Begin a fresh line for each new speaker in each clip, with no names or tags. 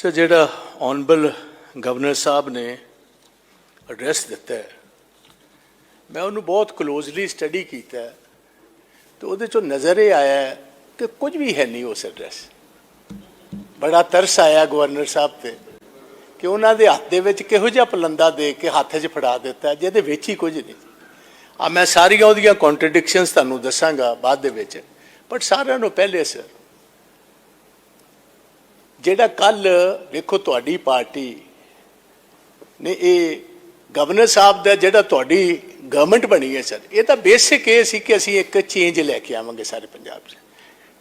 Sir ਜਿਹੜਾ honourable governor ਸਾਹਿਬ ਨੇ address ਦਿੱਤਾ ਹੈ, ਮੈਂ ਉਹਨੂੰ ਬਹੁਤ ਕਲੋਜ਼ਲੀ ਸਟੱਡੀ ਕੀਤਾ ਹੈ, ਤੇ ਉਹਦੇ ਚੋਂ ਨਜ਼ਰ ਇਹ ਆਇਆ ਕਿ ਕੁਝ ਵੀ ਹੈ ਨਹੀਂ ਉਸ ਐਡਰੈਸ ਬੜਾ ਤਰਸ ਆਇਆ ਗਵਰਨਰ ਸਾਹਿਬ ਤੇ ਕਿ ਉਹਨਾਂ ਦੇ ਹੱਥ ਦੇ ਵਿੱਚ ਕਿਹੋ ਜਿਹਾ ਪਲੰਦਾ ਦੇ ਕੇ ਹੱਥ 'ਚ ਫੜਾ ਦਿੱਤਾ ਜਿਹਦੇ ਵਿੱਚ ਹੀ ਕੁਝ ਨਹੀਂ। ਆ ਮੈਂ ਸਾਰੀਆਂ ਉਹਦੀਆਂ ਕੰਟਰਡਿਕਸ਼ਨਸ ਤੁਹਾਨੂੰ ਦੱਸਾਂਗਾ ਬਾਅਦ ਦੇ ਵਿੱਚ ਬਟ ਸਾਰਿਆਂ ਨੂੰ ਪਹਿਲੇ ਸਰ ਜਿਹੜਾ ਕੱਲ, ਵੇਖੋ ਤੁਹਾਡੀ ਪਾਰਟੀ ਨੇ ਇਹ ਗਵਰਨਰ ਸਾਹਿਬ ਦਾ ਜਿਹੜਾ ਤੁਹਾਡੀ ਗਵਰਨਮੈਂਟ ਬਣੀ ਹੈ ਸਰ, ਇਹ ਤਾਂ ਬੇਸਿਕ ਇਹ ਸੀ ਕਿ ਅਸੀਂ ਇੱਕ ਚੇਂਜ ਲੈ ਕੇ ਆਵਾਂਗੇ ਸਾਰੇ ਪੰਜਾਬ 'ਚ।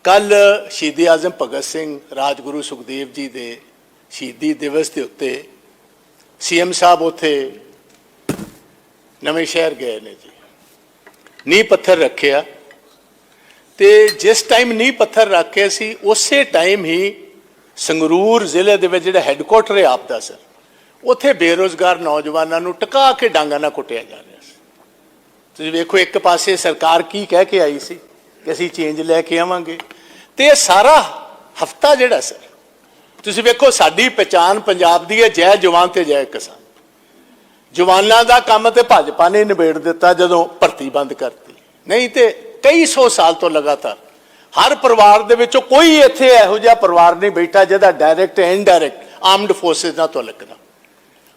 ਕੱਲ ਸ਼ਹੀਦ ਆਜ਼ਮ ਭਗਤ ਸਿੰਘ ਰਾਜਗੁਰੂ ਸੁਖਦੇਵ ਜੀ ਦੇ ਸ਼ਹੀਦੀ ਦਿਵਸ ਦੇ ਉੱਤੇ ਸੀਐਮ ਸਾਹਿਬ ਉੱਥੇ ਨਵੇਂ ਸ਼ਹਿਰ ਗਏ ਨੇ ਜੀ। ਨੀਂਹ ਪੱਥਰ ਰੱਖਿਆ ਤੇ ਜਿਸ ਟਾਈਮ ਨੀਂਹ ਪੱਥਰ ਰੱਖਿਆ ਸੀ ਉਸੇ ਟਾਈਮ ਹੀ ਸੰਗਰੂਰ ਜ਼ਿਲ੍ਹੇ ਦੇ ਵਿੱਚ ਜਿਹੜਾ ਹੈੱਡਕੁਆਟਰ ਹੈ ਆਪ ਦਾ ਸਰ, ਉੱਥੇ ਬੇਰੋਜ਼ਗਾਰ ਨੌਜਵਾਨਾਂ ਨੂੰ ਟਕਾ ਕੇ ਡਾਂਗਾਂ ਨਾਲ ਕੁੱਟਿਆ ਜਾ ਰਿਹਾ ਸੀ। ਤੁਸੀਂ ਵੇਖੋ, ਇੱਕ ਪਾਸੇ ਸਰਕਾਰ ਕੀ ਕਹਿ ਕੇ ਆਈ ਸੀ ਕਿ ਅਸੀਂ ਚੇਂਜ ਲੈ ਕੇ ਆਵਾਂਗੇ, ਤੇ ਇਹ ਸਾਰਾ ਹਫਤਾ ਜਿਹੜਾ, ਸਰ, ਤੁਸੀਂ ਵੇਖੋ, ਸਾਡੀ ਪਛਾਣ ਪੰਜਾਬ ਦੀ ਹੈ, ਜੈ ਜਵਾਨ ਤੇ ਜੈ ਕਿਸਾਨ। ਜਵਾਨਾਂ ਦਾ ਕੰਮ ਤੇ ਭਾਜਪਾ ਨੇ ਨਿਬੇੜ ਦਿੱਤਾ ਜਦੋਂ ਭਰਤੀ ਬੰਦ ਕਰਤੀ। ਨਹੀਂ ਤੇ ਕਈ ਸੌ ਸਾਲ ਤੋਂ ਲਗਾਤਾਰ ਹਰ ਪਰਿਵਾਰ ਦੇ ਵਿੱਚੋਂ ਕੋਈ ਇੱਥੇ ਇਹੋ ਜਿਹਾ ਪਰਿਵਾਰ ਨਹੀਂ ਬੈਠਾ ਜਿਹਦਾ ਡਾਇਰੈਕਟ ਇਨਡਾਇਰੈਕਟ ਆਰਮਡ ਫੋਰਸਸ ਨਾਲ ਤੋਂ ਲੱਗਣਾ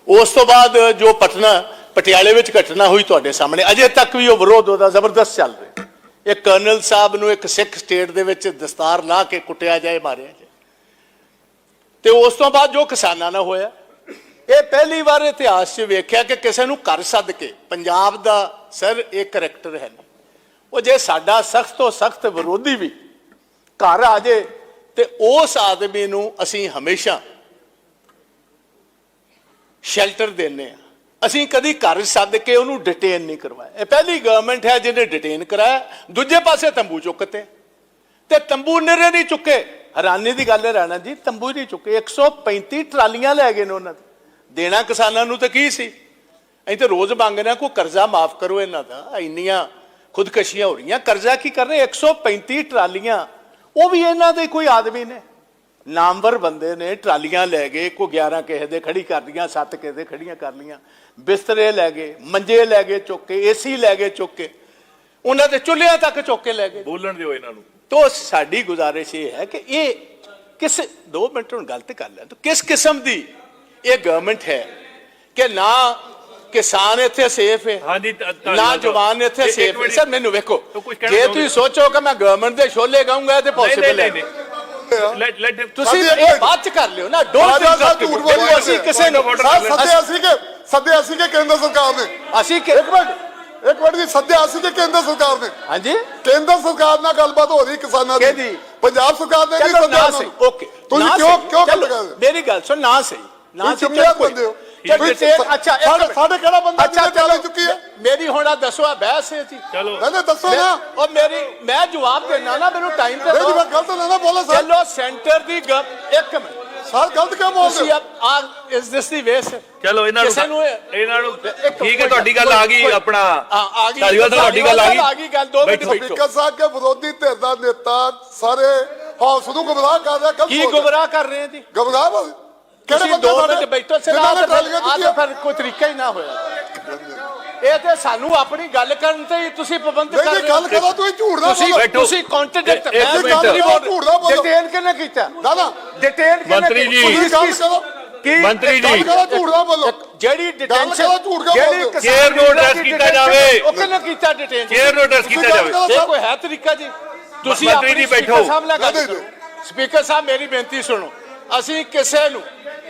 ਉਸ ਤੋਂ ਬਾਅਦ ਜੋ ਪਟਨਾ, ਪਟਿਆਲੇ ਵਿੱਚ ਘਟਨਾ ਹੋਈ ਤੁਹਾਡੇ ਸਾਹਮਣੇ, ਅਜੇ ਤੱਕ ਵੀ ਉਹ ਵਿਰੋਧ ਉਹਦਾ ਜ਼ਬਰਦਸਤ ਚੱਲ ਰਿਹਾ। ਇਹ ਕਰਨਲ ਸਾਹਿਬ ਨੂੰ ਇੱਕ ਸਿੱਖ ਸਟੇਟ ਦੇ ਵਿੱਚ ਦਸਤਾਰ ਲਾ ਕੇ ਕੁੱਟਿਆ ਜਾਏ, ਮਾਰਿਆ ਜਾਏ। ਤੇ ਉਸ ਤੋਂ ਬਾਅਦ ਜੋ ਕਿਸਾਨਾਂ ਨਾਲ ਹੋਇਆ, ਇਹ ਪਹਿਲੀ ਵਾਰ ਇਤਿਹਾਸ 'ਚ ਵੇਖਿਆ ਕਿ ਕਿਸੇ ਨੂੰ ਘਰ ਸੱਦ ਕੇ ਪੰਜਾਬ ਦਾ ਸਰ ਇਹ ਕਰੈਕਟਰ ਹੈ ਨਹੀਂ। ਉਹ ਜੇ ਸਾਡਾ ਸਖਤ ਤੋਂ ਸਖਤ ਵਿਰੋਧੀ ਵੀ ਘਰ ਆ ਜੇ ਤੇ ਉਸ ਆਦਮੀ ਨੂੰ ਅਸੀਂ ਹਮੇਸ਼ਾ ਸ਼ੈਲਟਰ ਦਿੰਨੇ ਆ ਅਸੀਂ ਕਦੀ ਘਰ ਸੱਦ ਕੇ ਉਹਨੂੰ ਡਿਟੇਨ ਨਹੀਂ ਕਰਵਾਇਆ। ਇਹ ਪਹਿਲੀ ਗਵਰਨਮੈਂਟ ਹੈ ਜਿਹਨੇ ਡਿਟੇਨ ਕਰਾਇਆ। ਦੂਜੇ ਪਾਸੇ ਤੰਬੂ ਚੁੱਕਤੇ। ਤੇ ਤੰਬੂ ਨਿਰੇ ਨਹੀਂ ਚੁੱਕੇ। ਹੈਰਾਨੀ ਦੀ ਗੱਲ ਹੈ ਰਾਣਾ ਜੀ, ਤੰਬੂ ਨਹੀਂ ਚੁੱਕੇ। 135 ਟਰਾਲੀਆਂ ਲੈ ਗਏ ਨੇ ਉਹਨਾਂ ਦੇ ਦੇਣਾ ਕਿਸਾਨਾਂ ਨੂੰ ਤਾਂ ਕੀ ਸੀ? ਅਸੀਂ ਤਾਂ ਰੋਜ਼ ਮੰਗਦੇ ਹਾਂ, ਕੋਈ ਕਰਜ਼ਾ ਮਾਫ ਕਰੋ ਇਹਨਾਂ ਦਾ। ਇੰਨੀਆਂ ਖੁਦਕਸ਼ੀਆਂ ਹੋ ਰਹੀਆਂ। ਕਰਜ਼ਾ ਕੀ ਕਰ ਰਹੇ? 135 ਟਰਾਲੀਆਂ ਉਹ ਵੀ ਇਹਨਾਂ ਦੇ ਕੋਈ ਆਦਮੀ ਨੇ। ਨਾਮਵਰ ਬੰਦੇ ਨੇ ਟਰਾਲੀਆਂ ਲੈ ਗਏ ਕੋ 11 ਕਿਸੇ ਦੇ ਖੜੀ ਕਰ ਲੀਆਂ 7 ਕਿਸੇ ਦੇ ਖੜੀਆਂ ਕਰ ਲੀਆਂ ਬਿਸਤਰੇ ਲੈ ਗਏ ਮੰਜੇ ਲੈ ਗਏ ਚੁੱਕ ਕੇ ਏਸੀ ਲੈ ਗਏ ਚੁੱਕ ਕੇ। ਉਹਨਾਂ ਦੇ ਚੁੱਲ੍ਹਿਆਂ ਤੱਕ ਚੁੱਕ ਕੇ ਲੈ ਗਏ।
ਬੋਲਣ ਦਿਓ ਇਹਨਾਂ ਨੂੰ।
ਤੋ ਸਾਡੀ ਗੁਜ਼ਾਰਿਸ਼ ਇਹ ਹੈ ਕਿ ਇਹ ਕਿਸ 2 ਮਿੰਟ ਹੁਣ ਗਲਤ ਕਰ ਲੈ ਤੋ ਕਿਸ ਕਿਸਮ ਦੀ ਇਹ ਗਵਰਨਮੈਂਟ ਹੈ ਕਿ ਨਾ ਕਿਸਾਨ ਇੱਥੇ ਸੇਫ ਹੈ।
ਹਾਂਜੀ, ਧ- ਧੰਨਵਾਦ।
ਨਾ ਜਵਾਨ ਇੱਥੇ ਸੇਫ ਹੈ। ਸਰ ਮੈਨੂੰ ਵੇਖੋ। ਜੇ? ਤੁਸੀਂ ਸੋਚੋ ਕਿ ਮੈਂ ਗਵਰਨਮੈਂਟ ਦੇ ਛੋਲੇ ਗਾਉਂਗਾ ਤੇ ਪੋਸੀਬਲ
ਨਹੀਂ
ਹੈ।
ਨਹੀਂ ਲੈਟ ਲੈਟ
ਤੁਸੀਂ ਇਹ ਚ ਕਰ ਲਿਓ ਨਾ ਡੋਂਟ
ਝੂਠ ਬੋਲ
ਅਸੀਂ। ਕਿਸੇ ਨੂੰ।
ਸੱਦਿਆ ਸੀ ਕਿ ਸੱਦਿਆ ਸੀ ਕਿ ਕੇਂਦਰ ਸਰਕਾਰ ਨੇ?
ਅਸੀਂ ਕਿ-
ਇੱਕ ਮਿੰਟ ਇੱਕ ਮਿੰਟ ਜੀ ਸੱਦਿਆ ਸੀ ਕਿ ਕੇਂਦਰ ਸਰਕਾਰ ਨੇ?
ਹਾਂਜੀ।
ਕੇਂਦਰ ਸਰਕਾਰ ਨਾਲ ਗੱਲਬਾਤ ਹੋ ਰਹੀ ਕਿਸਾਨਾਂ ਦੀ।
ਕਿਹਦੀ?
ਪੰਜਾਬ ਸਰਕਾਰ ਨੇ ਨਹੀਂ ਸੱਦਿਆ।
ਓਕੇ।
ਤੁਸੀਂ ਕਿਉਂ। ਕਿਉਂ ਗੱਲ
ਚਲੋ,
ਕਰ ਰਹੇ
ਮੇਰੀ ਗੱਲ ਸੁਣ ਨਾ ਸਹੀ। ਨਾ ਸਹੀ ਕੋਈ-
ਬੰਦੇ ਹੋ। ਤੁਸੀਂ ਸਾ-
ਅੱਛਾ ਇੱਕ
ਸਾਡੇ-। ਸਾਡੇ ਕਿਹੜਾ ਬੰਦਾ
ਅੱਛਾ
ਜਿਹਨੇ
ਚਲੋ
ਚੁੱਕੀ ਹੈ?
ਮੇਰੀ ਹੁਣ ਆ ਦੱਸੋ ਆ ਬਹਿਸ ਹੈ ਜੀ।
ਚਲੋ।
ਨਹੀਂ ਨਹੀਂ ਦੱਸੋ
ਮੈਂ-
ਨਾ।
ਉਹ ਮੇਰੀ ਮੈਂ ਜਵਾਬ ਦੇਣਾ ਨਾ ਮੈਨੂੰ ਟਾਈਮ ਤੇ
ਨਹੀਂ ਜੀ
ਦਿਓ।
ਮੈਂ ਗਲਤ ਨਾ ਨਾ ਬੋਲਾ ਸਰ।
ਚਲੋ ਸੈਂਟਰ ਦੀ ਗੱਲ ਇੱਕ ਮਿੰਟ।
ਸਰ ਗਲਤ ਕਿਉਂ
ਤੁਸੀਂ
ਬੋਲਦੇ ਹੋ?
ਆ ਇਸ ਦਿਸ ਦੀ ਵੇਸ
ਚਲੋ ਇਹਨਾਂ
ਕਿਸੇ ਨੂੰ
ਨੂੰ
ਇਹ-
ਇਹਨਾਂ ਨੂੰ
ਇੱਕ
ਠੀਕ ਹੈ
ਕੋਈ-
ਤੁਹਾਡੀ ਗੱਲ ਆ ਗਈ
ਕੋਈ-
ਆਪਣਾ
ਹਾਂ, ਆ ਗਈ
ਧਾਰੀਵਾਲ ਸਾਹਿਬ ਤੁਹਾਡੀ ਗੱਲ ਆ ਗਈ।
ਆ ਗਈ ਗੱਲ ਦੋ ਮਿੰਟ
ਬੈਠੋ।
ਬੈਠੋ।
ਸਪੀਕਰ ਸਾਹਿਬ ਕੇ ਵਿਰੋਧੀ ਧਿਰ ਦਾ ਨੇਤਾ ਸਾਰੇ ਹਾਊਸ ਨੂੰ ਗੁੰਮਰਾਹ ਕਰ ਰਿਹਾ
ਕੀ। ਗੁੰਮਰਾਹ ਕਰ ਰਹੇ ਜੀ?
ਗੁੰਮਰਾਹ ਬੋਲ ਕਿਹੜੇ ਬੰਦੇ
ਦੋ
ਸਾਡੇ
ਮਿੰਟ ਬੈਠੋ ਆ
ਨੇ
ਤਾਂ ਫਿਰ- ਕੋਈ ਤਰੀਕਾ ਹੀ ਨਾ ਹੋਇਆ ਇਹ ਤੇ ਸਾਨੂੰ ਆਪਣੀ ਗੱਲ ਕਰਨ ਤੇ ਹੀ ਤੁਸੀਂ ਪਾਬੰਦ ਕਰ ਰਹੇ
ਗੱਲ ਕਰੋ ਤੁਸੀਂ ਝੂਠ
ਤੁਸੀਂ
ਬੋਲੋ
ਬੈਠੋ।
ਤੁਸੀਂ ਕੰਟਰਡਿਕਟ
ਇੱਕ
ਮੈਂ
ਮਿੰਟ।
ਗੱਲ ਨਹੀਂ ਬੋਲ
ਝੂਠ ਨਾ ਬੋਲੋ।
ਡਿਟੇਨ ਕਿਹਨੇ ਕੀਤਾ
ਨਾ ਨਾ
ਡਿਟੇਨ ਕਿਹਨੇ
ਮੰਤਰੀ ਜੀ।
ਕਰੋ
ਕੀ
ਮੰਤਰੀ
ਗੱਲ
ਜੀ।
ਕਰੋ ਝੂਠ ਨਾ ਬੋਲੋ
ਜਿਹੜੀ ਡਿਟੈਂਸ਼ਨ
ਕਰੋ,
ਜਿਹੜੀ
ਹੋ?
ਚੇਅਰ ਨੂੰ
ਦੀ
ਕੀਤਾ ਜਾਵੇ।
ਉਹ ਕਿਹਨੇ ਕੀਤਾ ਡਿਟੇਨ
ਚੇਅਰ ਨੂੰ ਅਡਰੈਸ ਕੀਤਾ ਜਾਵੇ
ਕਰੋ।
ਇਹ ਕੋਈ ਹੈ ਤਰੀਕਾ ਜੀ ਤੁਸੀਂ
ਮੰਤਰੀ
ਆਪਣੀ
ਜੀ ਬੈਠੋ।
ਕਰੋ ਸਪੀਕਰ ਸਾਹਿਬ ਮੇਰੀ ਬੇਨਤੀ ਸੁਣੋ ਅਸੀਂ ਕਿਸੇ ਨੂੰ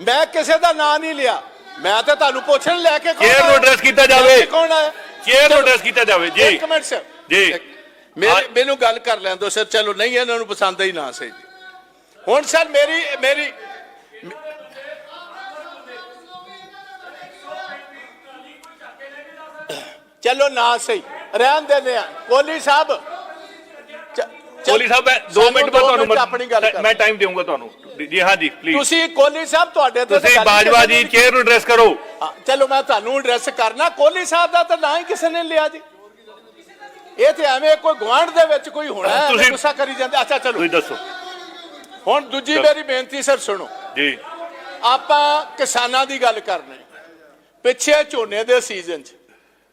ਮੈਂ ਕਿਸੇ ਦਾ ਨਾਂ ਨਹੀਂ ਲਿਆ। ਮੈਂ ਤਾਂ ਤੁਹਾਨੂੰ ਪੁੱਛਣ ਲੈ ਕੇ
ਚੇਅਰ ਨੂੰ ਐਡਰੈਸ ਕੀਤਾ ਜਾਵੇ।
ਕੌਣ ਆਇਆ
ਚੇਅਰ ਐਡਰੈਸ ਕੀਤਾ ਜਾਵੇ। ਜੀ।
ਇੱਕ ਮਿੰਟ ਸਰ
ਜੀ।
ਮੈਨੂੰ ਗੱਲ ਕਰ ਲੈਣ ਦੋ ਸਰ ਚਲੋ ਨਹੀਂ ਇਹਨਾਂ ਨੂੰ ਪਸੰਦ ਹੀ ਨਾ ਸਹੀ। ਜੀ ਹੁਣ ਸਰ ਮੇਰੀ ਮੇਰੀ ਚਲੋ ਨਾ ਸਹੀ। ਰਹਿਣ ਦਿੰਦੇ ਆ। ਕੋਲੀ ਸਾਹਿਬ।
ਕੋਲੀ ਸਾਹਿਬ ਮੈਂ 2 ਮਿੰਟ ਬਾਅਦ ਤੁਹਾਨੂੰ ਮੈਂ ਟਾਈਮ ਦੇਵਾਂਗਾ ਤੁਹਾਨੂੰ। ਜੀ ਹਾਂ ਜੀ ਪਲੀਜ਼
ਤੁਸੀਂ ਕੋਹਲੀ ਸਾਹਿਬ ਤੁਹਾਡੇ ਤੇ
ਤੁਸੀਂ
ਗੱਲ ਹੀ
ਬਾਜਵਾ ਜੀ ਚੇਅਰ ਨੂੰ ਐਡਰੈਸ ਕਰੋ।
ਹਾਂ, ਚਲੋ ਮੈਂ ਤੁਹਾਨੂੰ ਐਡਰੈਸ ਕਰਨਾ। ਕੋਹਲੀ ਸਾਹਿਬ ਦਾ ਤਾਂ ਨਾ ਹੀ ਕਿਸੇ ਨੇ ਲਿਆ ਜੀ। ਇਹ ਤੇ ਐਵੇਂ ਕੋਈ ਗਵਾਂਢ ਦੇ ਵਿੱਚ ਕੋਈ ਹੋਣਾ ਹੈ ਐਵੇਂ
ਤੁਸੀਂ-
ਗੁੱਸਾ ਕਰੀ ਜਾਂਦੇ। ਅੱਛਾ ਚਲੋ।
ਤੁਸੀਂ ਦੱਸੋ।
ਹੁਣ ਦੂਜੀ। ਮੇਰੀ ਬੇਨਤੀ ਸਰ ਸੁਣੋ।
ਜੀ।
ਆਪਾਂ ਕਿਸਾਨਾਂ ਦੀ ਗੱਲ ਕਰਨੀ। ਪਿੱਛੇ ਝੋਨੇ ਦੇ ਸੀਜ਼ਨ 'ਚ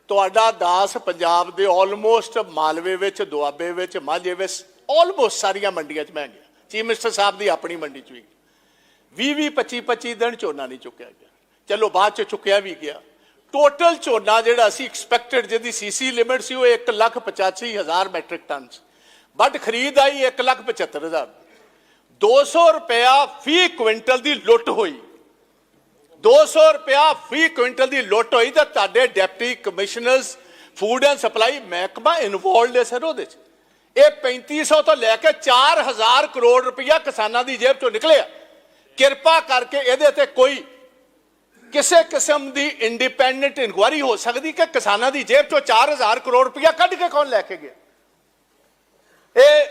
ਤੁਹਾਡਾ ਦਾਸ ਪੰਜਾਬ ਦੇ ਆਲਮੋਸਟ ਮਾਲਵੇ ਵਿੱਚ ਦੁਆਬੇ ਵਿੱਚ ਮਾਝੇ ਵਿੱਚ ਆਲਮੋਸਟ ਸਾਰੀਆਂ ਮੰਡੀਆਂ 'ਚ ਮੈਂ ਗਿਆ। ਚੀਫ ਮਿਨਿਸਟਰ ਸਾਹਿਬ ਦੀ ਆਪਣੀ ਮੰਡੀ 'ਚ ਵੀ। 20 20 25 25 ਦਿਨ ਝੋਨਾ ਨਹੀਂ ਚੁੱਕਿਆ ਗਿਆ। ਚਲੋ ਬਾਅਦ 'ਚ ਚੁੱਕਿਆ ਵੀ ਗਿਆ। ਟੋਟਲ ਝੋਨਾ ਜਿਹੜਾ ਸੀ ਐਕਸਪੈਕਟਡ ਜਿਹਦੀ ਸੀਸੀ ਲਿਮਿਟ ਸੀ ਉਹ 1 ਲੱਖ 85 ਹਜ਼ਾਰ ਮੈਟ੍ਰਿਕ ਟਨ ਸੀ ਬਟ ਖਰੀਦ ਆਈ 1 ਲੱਖ 75 ਹਜ਼ਾਰ। 200 ਰੁਪਇਆ ਫੀ ਕੁਇੰਟਲ ਦੀ ਲੁੱਟ ਹੋਈ। 200 ਰੁਪਇਆ ਫੀ ਕੁਇੰਟਲ ਦੀ ਲੁੱਟ ਹੋਈ ਤਾਂ ਤੁਹਾਡੇ deputy commissioners food and supply ਮਹਿਕਮਾ ਇਨਵੋਲਡ ਹੈ ਸਰ ਉਹਦੇ ਚ। ਇਹ 3500 ਤੋਂ ਲੈ ਕੇ 4000 ਕਰੋੜ ਰੁਪਇਆ ਕਿਸਾਨਾਂ ਦੀ ਜੇਬ ਚੋਂ ਨਿਕਲਿਆ। ਕਿਰਪਾ ਕਰਕੇ ਇਹਦੇ ਤੇ ਕੋਈ ਕਿਸੇ ਕਿਸਮ ਦੀ ਇੰਡੀਪੈਂਡੈਂਟ ਇਨਕੁਆਇਰੀ ਹੋ ਸਕਦੀ ਕਿ ਕਿਸਾਨਾਂ ਦੀ ਜੇਬ ਚੋਂ 4000 ਕਰੋੜ ਰੁਪਇਆ ਕੱਢ ਕੇ ਕੌਣ ਲੈ ਕੇ ਗਿਆ? ਇਹ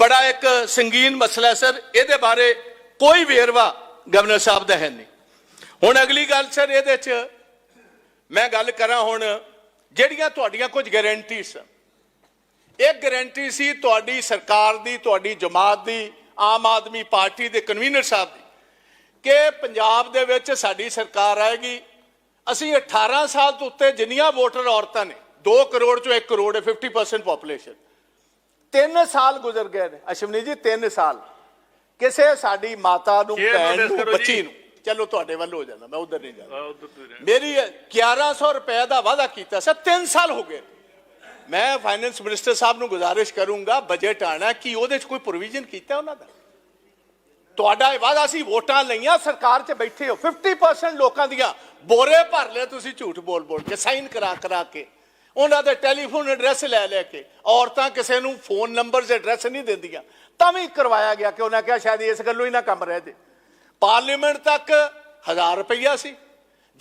ਬੜਾ ਇੱਕ ਸੰਗੀਨ ਮਸਲਾ ਹੈ ਸਰ। ਇਹਦੇ ਬਾਰੇ ਕੋਈ ਵੇਰਵਾ ਗਵਰਨਰ ਸਾਹਿਬ ਦਾ ਹੈ ਨਹੀਂ। ਹੁਣ ਅਗਲੀ ਗੱਲ ਸਰ, ਇਹਦੇ ਚ ਮੈਂ ਗੱਲ ਕਰਾਂ ਹੁਣ ਜਿਹੜੀਆਂ ਤੁਹਾਡੀਆਂ ਕੁਝ ਗਾਰੰਟੀ ਇੱਕ ਗਾਰੰਟੀ ਸੀ ਤੁਹਾਡੀ ਸਰਕਾਰ ਦੀ ਤੁਹਾਡੀ ਜਮਾਤ ਦੀ ਆਮ ਆਦਮੀ ਪਾਰਟੀ ਦੇ ਕਨਵੀਨਰ ਸਾਹਿਬ ਦੀ ਕਿ ਪੰਜਾਬ ਦੇ ਵਿੱਚ ਸਾਡੀ ਸਰਕਾਰ ਆਏਗੀ। ਅਸੀਂ 18 ਸਾਲ ਤੋਂ ਉੱਤੇ ਜਿੰਨੀਆਂ ਵੋਟਰ ਔਰਤਾਂ ਨੇ 2 ਕਰੋੜ ਚੋਂ 1 ਕਰੋੜ ਹੈ 50% ਪੋਪੂਲੇਸ਼ਨ ਤਿੰਨ ਸਾਲ ਗੁਜ਼ਰ ਗਏ ਨੇ। ਅਸ਼ਵਨੀ ਜੀ ਤਿੰਨ ਸਾਲ। ਕਿਸੇ ਸਾਡੀ ਮਾਤਾ ਨੂੰ ਭੈਣ ਨੂੰ ਬੱਚੀ। ਨੂੰ। ਚਲੋ ਤੁਹਾਡੇ ਵੱਲ ਹੋ ਜਾਂਦਾ ਮੈਂ ਉਧਰ ਨਹੀਂ ਜਾਂਦਾ। ਮੇਰੀ 1100 ਰੁਪਏ ਦਾ ਵਾਅਦਾ ਕੀਤਾ ਸੀ 3 ਸਾਲ ਹੋ ਗਏ ਮੈਂ ਫਾਈਨੈਂਸ ਮਿਨਿਸਟਰ ਸਾਹਿਬ ਨੂੰ ਗੁਜ਼ਾਰਿਸ਼ ਕਰੂੰਗਾ ਬਜਟ ਆਣਾ, ਕਿ ਉਹਦੇ 'ਚ ਕੋਈ ਪ੍ਰੋਵੀਜ਼ਨ ਕੀਤਾ ਉਹਨਾਂ ਦਾ? ਤੁਹਾਡਾ ਇਹ ਵਾਅਦਾ ਸੀ, ਵੋਟਾਂ ਲਈਆਂ, ਸਰਕਾਰ 'ਚ ਬੈਠੇ ਹੋ 50% ਲੋਕਾਂ ਦੀਆਂ, ਬੋਰੇ ਭਰ ਲਿਆ ਤੁਸੀਂ ਝੂਠ ਬੋਲ ਬੋਲ ਕੇ ਸਾਈਨ ਕਰਾ ਕਰਾ ਕੇ। ਉਹਨਾਂ ਦੇ ਟੈਲੀਫੋਨ ਐਡਰੈਸ ਲੈ ਲੈ ਕੇ, ਔਰਤਾਂ ਕਿਸੇ ਨੂੰ ਫੋਨ ਨੰਬਰਸ ਐਡਰੈਸ ਨਹੀਂ ਦਿੰਦੀਆਂ। ਤਾਂ ਵੀ ਕਰਵਾਇਆ ਗਿਆ ਕਿ ਉਹਨਾਂ ਕਿਹਾ ਸ਼ਾਇਦ ਇਸ ਗੱਲੋਂ ਹੀ ਨਾ ਕੰਮ ਰਹਿ ਜੇ। ਪਾਰਲੀਮੈਂਟ ਤੱਕ 1000 ਰੁਪਈਆ ਸੀ।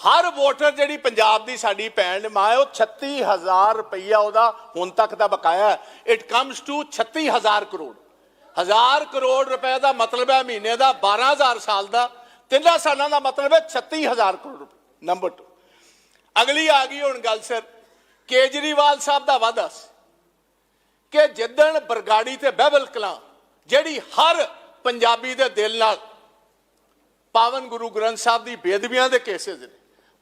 ਹਰ ਵੋਟਰ ਜਿਹੜੀ ਪੰਜਾਬ ਦੀ ਸਾਡੀ ਭੈਣ ਮਾਂ ਹੈ ਉਹ 36000 ਰੁਪਈਆ ਉਹਦਾ ਹੁਣ ਤੱਕ ਦਾ ਬਕਾਇਆ ਇਟ ਕਮਸ ਟੂ 36000 ਕਰੋੜ। ਹਜ਼ਾਰ ਕਰੋੜ ਰੁਪਏ ਦਾ ਮਤਲਬ ਹੈ ਮਹੀਨੇ ਦਾ 12000 ਸਾਲ ਦਾ। ਤਿੰਨਾਂ ਸਾਲਾਂ ਦਾ ਮਤਲਬ ਹੈ 36000 ਕਰੋੜ ਰੁਪਏ। ਨੰਬਰ 2 ਅਗਲੀ ਆ ਗਈ ਹੁਣ ਗੱਲ ਸਰ ਕੇਜਰੀਵਾਲ ਸਾਹਿਬ ਦਾ ਵਾਅਦਾ ਸੀ ਕਿ ਜਿੱਦਣ ਬਰਗਾੜੀ ਤੇ ਬਹਿਬਲ ਕਲਾਂ, ਜਿਹੜੀ ਹਰ ਪੰਜਾਬੀ ਦੇ ਦਿਲ ਨਾਲ ਪਾਵਨ ਗੁਰੂ ਗ੍ਰੰਥ ਸਾਹਿਬ ਦੀ ਬੇਦਬੀਆਂ ਦੇ ਕੇਸਿਸ ਨੇ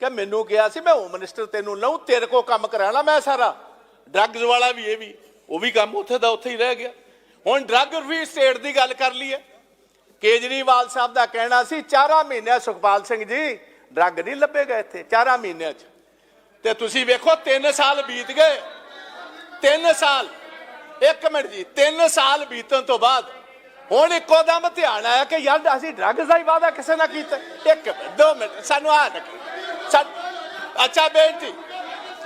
ਕਿ ਮੈਨੂੰ ਕਿਹਾ ਸੀ, ਮੈਂ ਹੋਮ ਮਿਨਿਸਟਰ ਤੈਨੂੰ ਲਊ, ਤੇਰੇ ਕੋ ਕੰਮ ਕਰਾਣਾ ਮੈਂ ਸਾਰਾ। ਡਰੱਗਸ ਵਾਲਾ ਵੀ, ਇਹ ਵੀ, ਉਹ ਵੀ ਕੰਮ ਉੱਥੇ ਦਾ ਉੱਥੇ ਹੀ ਰਹਿ ਗਿਆ। ਹੁਣ ਡਰੱਗ ਫ੍ਰੀ ਸਟੇਟ ਦੀ ਗੱਲ ਕਰ ਲਈਏ। ਕੇਜਰੀਵਾਲ ਸਾਹਿਬ ਦਾ ਕਹਿਣਾ ਸੀ, ਚਾਰਾਂ ਮਹੀਨਿਆਂ ਸੁਖਪਾਲ ਸਿੰਘ ਜੀ ਡਰੱਗ ਨਹੀਂ ਲੱਭੇਗਾ ਇੱਥੇ, ਚਾਰਾਂ ਮਹੀਨਿਆਂ 'ਚ। ਤੇ ਤੁਸੀਂ ਵੇਖੋ 3 ਸਾਲ ਬੀਤ ਗਏ। 3 ਸਾਲ, ਇੱਕ ਮਿੰਟ ਜੀ 3 ਸਾਲ ਬੀਤਣ ਤੋਂ ਬਾਅਦ, ਹੁਣ ਇੱਕੋ ਦਮ ਧਿਆਨ ਆਇਆ ਕਿ ਯਾਰ ਅਸੀਂ ਡਰੱਗਸ ਦਾ ਹੀ ਵਾਅਦਾ ਕਿਸੇ ਨਾਲ ਕੀਤਾ। ਇੱਕ ਦੋ ਮਿੰਟ, ਸਾਨੂੰ ਆ ਨਾ ਅੱਛਾ ਬੇਨਤੀ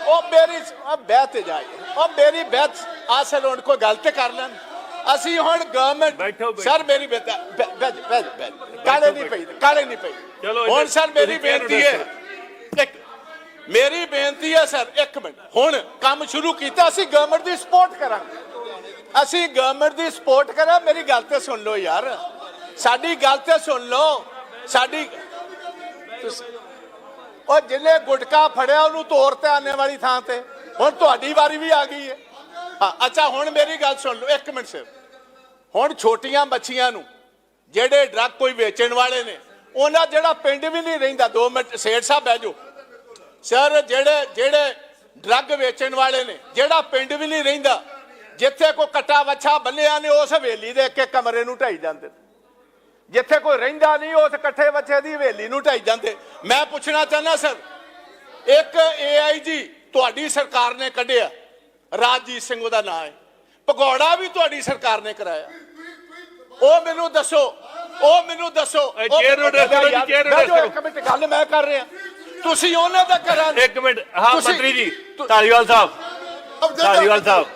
ਉਹ ਮੇਰੀ ਉਹ ਬਹਿ ਤੇ ਜਾਈਏ। ਉਹ ਮੇਰੀ ਬਹਿਤ ਆਸਲ ਹੁਣ ਕੋਈ ਗੱਲ ਤੇ ਕਰ ਲੈਣ। ਅਸੀਂ ਹੁਣ ਗਵਰਨਮੈਂਟ। ਸਰ ਮੇਰੀ ਬੇਟਾ ਬੈਠ ਬੈਠ ਬੈਠ ਕਾਲੇ ਨਹੀਂ ਪਈ ਕਾਲੇ ਨਹੀਂ ਪਈ। ਹੁਣ ਸਰ ਮੇਰੀ ਬੇਨਤੀ ਹੈ ਇੱਕ ਮੇਰੀ ਬੇਨਤੀ ਹੈ ਸਰ ਇੱਕ ਮਿੰਟ। ਹੁਣ ਕੰਮ ਸ਼ੁਰੂ ਕੀਤਾ ਅਸੀਂ ਗਵਰਨਮੈਂਟ ਦੀ ਸਪੋਰਟ ਕਰਾਂਗੇ। ਅਸੀਂ ਗਵਰਨਮੈਂਟ ਦੀ ਸਪੋਰਟ ਕਰਾਂ ਮੇਰੀ ਗੱਲ ਤੇ ਸੁਣ ਲਓ ਯਾਰ। ਸਾਡੀ ਗੱਲ ਤੇ ਸੁਣ ਲਓ। ਸਾਡੀ ਤੁਸੀਂ- ਉਹ ਜਿਹਨੇ ਗੁਟਕਾ ਫੜਿਆ, ਉਹਨੂੰ ਤੋੜ ਤੇ ਆਨੇ ਵਾਲੀ ਥਾਂ ਤੇ। ਹੁਣ ਤੁਹਾਡੀ ਵਾਰੀ ਵੀ ਆ ਗਈ ਹੈ। ਹਾਂ, ਅੱਛਾ, ਹੁਣ ਮੇਰੀ ਗੱਲ ਸੁਣ ਲਓ, ਇੱਕ ਮਿੰਟ ਸਿਰ। ਹੁਣ ਛੋਟੀਆਂ ਬੱਚੀਆਂ ਨੂੰ, ਜਿਹੜੇ ਡਰੱਗ ਕੋਈ ਵੇਚਣ ਵਾਲੇ ਨੇ, ਉਹਨਾਂ ਜਿਹੜਾ ਪਿੰਡ ਵੀ ਨਹੀਂ ਰਹਿੰਦਾ 2 ਮਿੰਟ, ਸੇਠ ਸਾਹਿਬ ਬਹਿ ਜਾਓ। ਸਰ, ਜਿਹੜੇ ਜਿਹੜੇ ਡਰੱਗ ਵੇਚਣ ਵਾਲੇ ਨੇ, ਜਿਹੜਾ ਪਿੰਡ ਵੀ ਨਹੀਂ ਰਹਿੰਦਾ, ਜਿੱਥੇ ਕੋਈ ਕੱਟਾ ਵੱਛਾ ਬੰਨਿਆ ਨੇ, ਉਸ ਹਵੇਲੀ ਦੇ ਇੱਕ ਇੱਕ ਕਮਰੇ ਨੂੰ ਢਾਈ ਜਾਂਦੇ ਨੇ। ਜਿੱਥੇ ਕੋਈ ਰਹਿੰਦਾ ਨਹੀਂ ਉਸ ਇਕੱਠੇ ਬੱਚੇ ਦੀ ਹਵੇਲੀ ਨੂੰ ਢਾਈ ਜਾਂਦੇ। ਮੈਂ ਪੁੱਛਣਾ ਚਾਹੁੰਦਾ ਸਰ ਇੱਕ ਏਆਈਜੀ ਤੁਹਾਡੀ ਸਰਕਾਰ ਨੇ ਕੱਢਿਆ। ਰਾਜਜੀਤ ਸਿੰਘ ਉਹਦਾ ਨਾਮ ਹੈ। ਪਕੌੜਾ ਵੀ ਤੁਹਾਡੀ ਸਰਕਾਰ ਨੇ ਕਰਾਇਆ। ਉਹ ਮੈਨੂੰ ਦੱਸੋ ਉਹ ਮੈਨੂੰ ਦੱਸੋ। ਇੱਕ ਮਿੰਟ ਗੱਲ ਮੈਂ ਕਰ ਰਿਹਾ। ਤੁਸੀਂ ਉਹਨਾਂ ਦਾ ਕਰਾਂ
ਇੱਕ ਮਿੰਟ। ਹਾਂ ਮੰਤਰੀ ਜੀ ਧਾਲੀਵਾਲ ਸਾਹਿਬ। ਧਾਲੀਵਾਲ ਸਾਹਿਬ।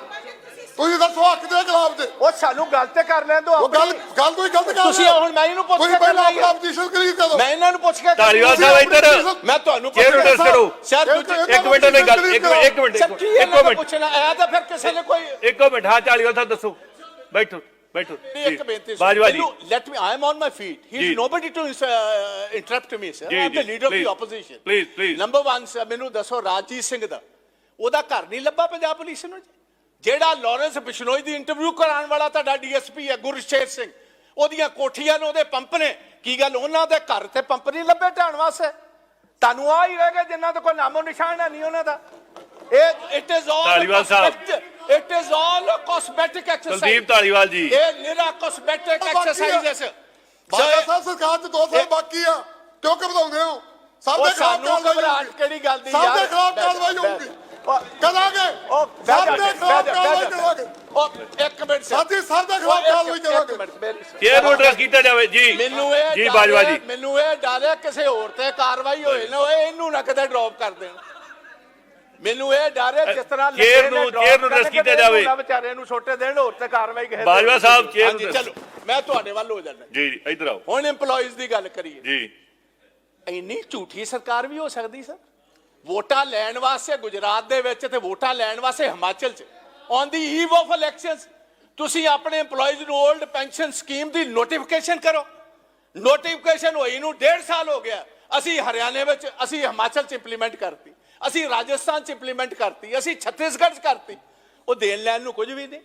ਤੁਸੀਂ ਦੱਸੋ ਹੱਕ ਦੇ ਖਿਲਾਫ ਦੇ
ਉਹ ਸਾਨੂੰ ਗੱਲ ਤੇ ਕਰ ਲੈਣ ਦਿਓ
ਉਹ ਗੱਲ
ਆਪਣੀ।
ਗੱਲ ਤੁਸੀਂ ਗਲਤ ਕਰ
ਤੁਸੀਂ
ਰਹੇ ਹੋ।
ਹੁਣ ਮੈਂ ਇਹਨੂੰ ਪੁੱਛ
ਤੁਸੀਂ
ਕੇ
ਪਹਿਲਾਂ
ਕਰਨਾ ਹੀ
ਆਪਣਾ
ਹੈ।
ਪੋਜੀਸ਼ਨ ਕਲੀਅਰ ਕਰੋ
ਮੈਂ ਇਹਨਾਂ ਨੂੰ ਪੁੱਛ ਕੇ
ਧਾਲੀਵਾਲ ਸਾਹਿਬ ਇੱਧਰ
ਮੈਂ ਤੁਹਾਨੂੰ ਪੁੱਛ
ਕਰੋ।
ਸਰ
ਇੱਕ-
ਤੁਸੀਂ
ਇੱਕ-
ਮਿੰਟ ਨਹੀਂ ਗੱਲ ਇੱਕ ਮਿੰਟ ਇੱਕ ਮਿੰਟ
ਸਰ ਕੀ ਇਹਨਾਂ ਪੁੱਛਣਾ ਆਇਆ ਤਾਂ ਫਿਰ ਕਿਸੇ ਨੇ ਕੋਈ
ਇੱਕੋ ਮਿੰਟ ਹਾਂ ਧਾਲੀਵਾਲ ਸਾਹਿਬ ਦੱਸੋ ਬੈਠੋ ਬੈਠੋ
ਇੱਕ ਬੇਨਤੀ
Bajwa ji
let me I am on my feet ਹੀ
ਜੀ।
Is nobody to interrupt me sir
ji,
I am the
ji,
leader of the
please,
opposition
please, please.
Number 1 sir ਮੈਨੂੰ ਦੱਸੋ ਰਾਜਜੀਤ ਸਿੰਘ ਦਾ ਉਹਦਾ ਘਰ ਨਹੀਂ ਲੱਭਾ ਪੰਜਾਬ ਪੁਲਿਸ ਨੂੰ ਜੀ? ਜਿਹੜਾ ਲਾਰੈਂਸ ਬਿਸ਼ਨੋਈ ਦੀ ਇੰਟਰਵਿਊ ਕਰਾਉਣ ਵਾਲਾ ਤੁਹਾਡਾ ਡੀਐਸਪੀ ਹੈ ਗੁਰਸ਼ੇਰ ਸਿੰਘ। ਉਹਦੀਆਂ ਕੋਠੀਆਂ ਨੇ ਉਹਦੇ ਪੰਪ ਨੇ। ਕੀ ਗੱਲ ਉਹਨਾਂ ਦੇ ਘਰ ਤੇ ਪੰਪ ਨਹੀਂ ਲੱਭੇ ਢਾਣ ਵਾਸਤੇ? ਤੁਹਾਨੂੰ ਆ ਹੀ ਗਿਆ ਜਿਨ੍ਹਾਂ ਦਾ ਕੋਈ ਨਾਮੋ ਨਿਸ਼ਾਨ ਹੈ ਨਹੀਂ ਉਹਨਾਂ ਦਾ। ਇਹ it is all
Dhaliwal Sahib.
It is all cosmetic exercise
Kuldeep Dhaliwal ji.
ਇਹ ਨਿਰਾ ਕਾਸਮੈਟਿਕ। ਐਕਸਰਸਾਈਜ਼ ਹੈ
ਬਾਜਾ ਸਾਹਿਬ ਸਰਕਾਰ ਚ 2 ਸਾਲ ਬਾਕੀ ਆ। ਕਿਉਂ ਘਬਰਾਉਂਦੇ ਹੋ? ਦੇ ਖਿਲਾਫ ਕਾਰਵਾਈ ਹੋਊਗੀ।
ਕਿਹੜੀ ਗੱਲ ਦੀ
ਸਭ
ਯਾਰ?
ਦੇ ਖਿਲਾਫ ਕਾਰਵਾਈ ਹੋਊਗੀ। ਕਰਾਂਗੇ
ਉਹ
ਸਭ
ਬਹਿ
ਦੇ
ਜਾ,
ਖਿਲਾਫ
ਬਹਿ ਜਾ,
ਕਾਰਵਾਈ
ਬਹਿ ਜਾ।
ਕਰਾਂਗੇ।
ਉਹ ਇੱਕ ਮਿੰਟ ਸਰ।
ਸਾਥੀ ਸਭ ਦੇ
ਉਹ
ਖਿਲਾਫ
ਇੱਕ-
ਕਾਰਵਾਈ
ਇੱਕ
ਕਰਾਂਗੇ
ਮਿੰਟ, ਮੇਰੀ-
ਚੇਅਰ ਨੂੰ address ਕੀਤਾ ਜਾਵੇ। ਜੀ।
ਮੈਨੂੰ ਇਹ
ਜੀ
ਡਰ
ਬਾਜਵਾ
ਹੈ-
ਜੀ।
ਮੈਨੂੰ ਇਹ ਡਰ ਹੈ ਕਿਸੇ ਹੋਰ ਤੇ ਕਾਰਵਾਈ ਹੋਏ ਨਾ ਹੋਏ ਇਹਨੂੰ ਨਾ ਕਦੇ ਡ੍ਰੌਪ ਕਰ ਦੇਣ। ਮੈਨੂੰ ਇਹ ਡਰ ਹੈ ਜਿਸ ਤਰ੍ਹਾਂ
ਚੇਅਰ
ਲੱਗੇ ਨੇ
ਨੂੰ-
drop
ਚੇਅਰ ਨੂੰ
ਕਰਨ,
arrest ਕੀਤਾ
ਕਦੇ ਇਹਨੂੰ
ਜਾਵੇ।
ਨਾ ਵਿਚਾਰੇ ਨੂੰ ਛੋਟੇ ਦੇਣ ਹੋਰ ਤੇ ਕਾਰਵਾਈ ਕਿਸੇ ਤੇ
ਬਾਜਵਾ ਸਾਹਿਬ, ਚੇਅਰ ਨੂੰ
ਹਾਂਜੀ
ਦੱਸੋ।
ਚਲੋ ਮੈਂ ਤੁਹਾਡੇ ਵੱਲ ਹੋ ਜਾਣਾ
ਜੀ ਜੀ ਇੱਧਰ ਆਓ।
ਹੁਣ EMPLOYEES ਦੀ ਗੱਲ ਕਰੀਏ।
ਜੀ।
ਇੰਨੀ ਝੂਠੀ ਸਰਕਾਰ ਵੀ ਹੋ ਸਕਦੀ ਸਰ? ਵੋਟਾਂ ਲੈਣ ਵਾਸਤੇ ਗੁਜਰਾਤ ਦੇ ਵਿੱਚ ਤੇ ਵੋਟਾਂ ਲੈਣ ਵਾਸਤੇ ਹਿਮਾਚਲ 'ਚ। On the eve of elections ਤੁਸੀਂ ਆਪਣੇ EMPLOYEES ਨੂੰ 올ਡ ਪੈਨਸ਼ਨ ਸਕੀਮ ਦੀ ਨੋਟੀਫਿਕੇਸ਼ਨ ਕਰੋ। ਨੋਟੀਫਿਕੇਸ਼ਨ ਹੋਈ ਨੂੰ ਡੇਢ ਸਾਲ ਹੋ ਗਿਆ। ਅਸੀਂ ਹਰਿਆਣੇ ਵਿੱਚ, ਅਸੀਂ ਹਿਮਾਚਲ 'ਚ ਇੰਪਲੀਮੈਂਟ ਕਰਤੀ। ਅਸੀਂ ਰਾਜਸਥਾਨ 'ਚ ਇੰਪਲੀਮੈਂਟ ਕਰਤੀ। ਅਸੀਂ ਛੱਤੀਸਗੜ੍ਹ 'ਚ ਕਰਤੀ। ਉਹ ਦੇਣ ਲੈਣ ਨੂੰ ਕੁਝ ਵੀ ਨਹੀਂ।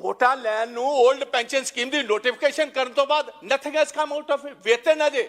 ਵੋਟਾਂ ਲੈਣ ਨੂੰ 올ਡ ਪੈਨਸ਼ਨ ਸਕੀਮ ਦੀ ਨੋਟੀਫਿਕੇਸ਼ਨ ਕਰਨ ਤੋਂ ਬਾਅਦ nothing has come out of it ਵੇਤਨ ਅਜੇ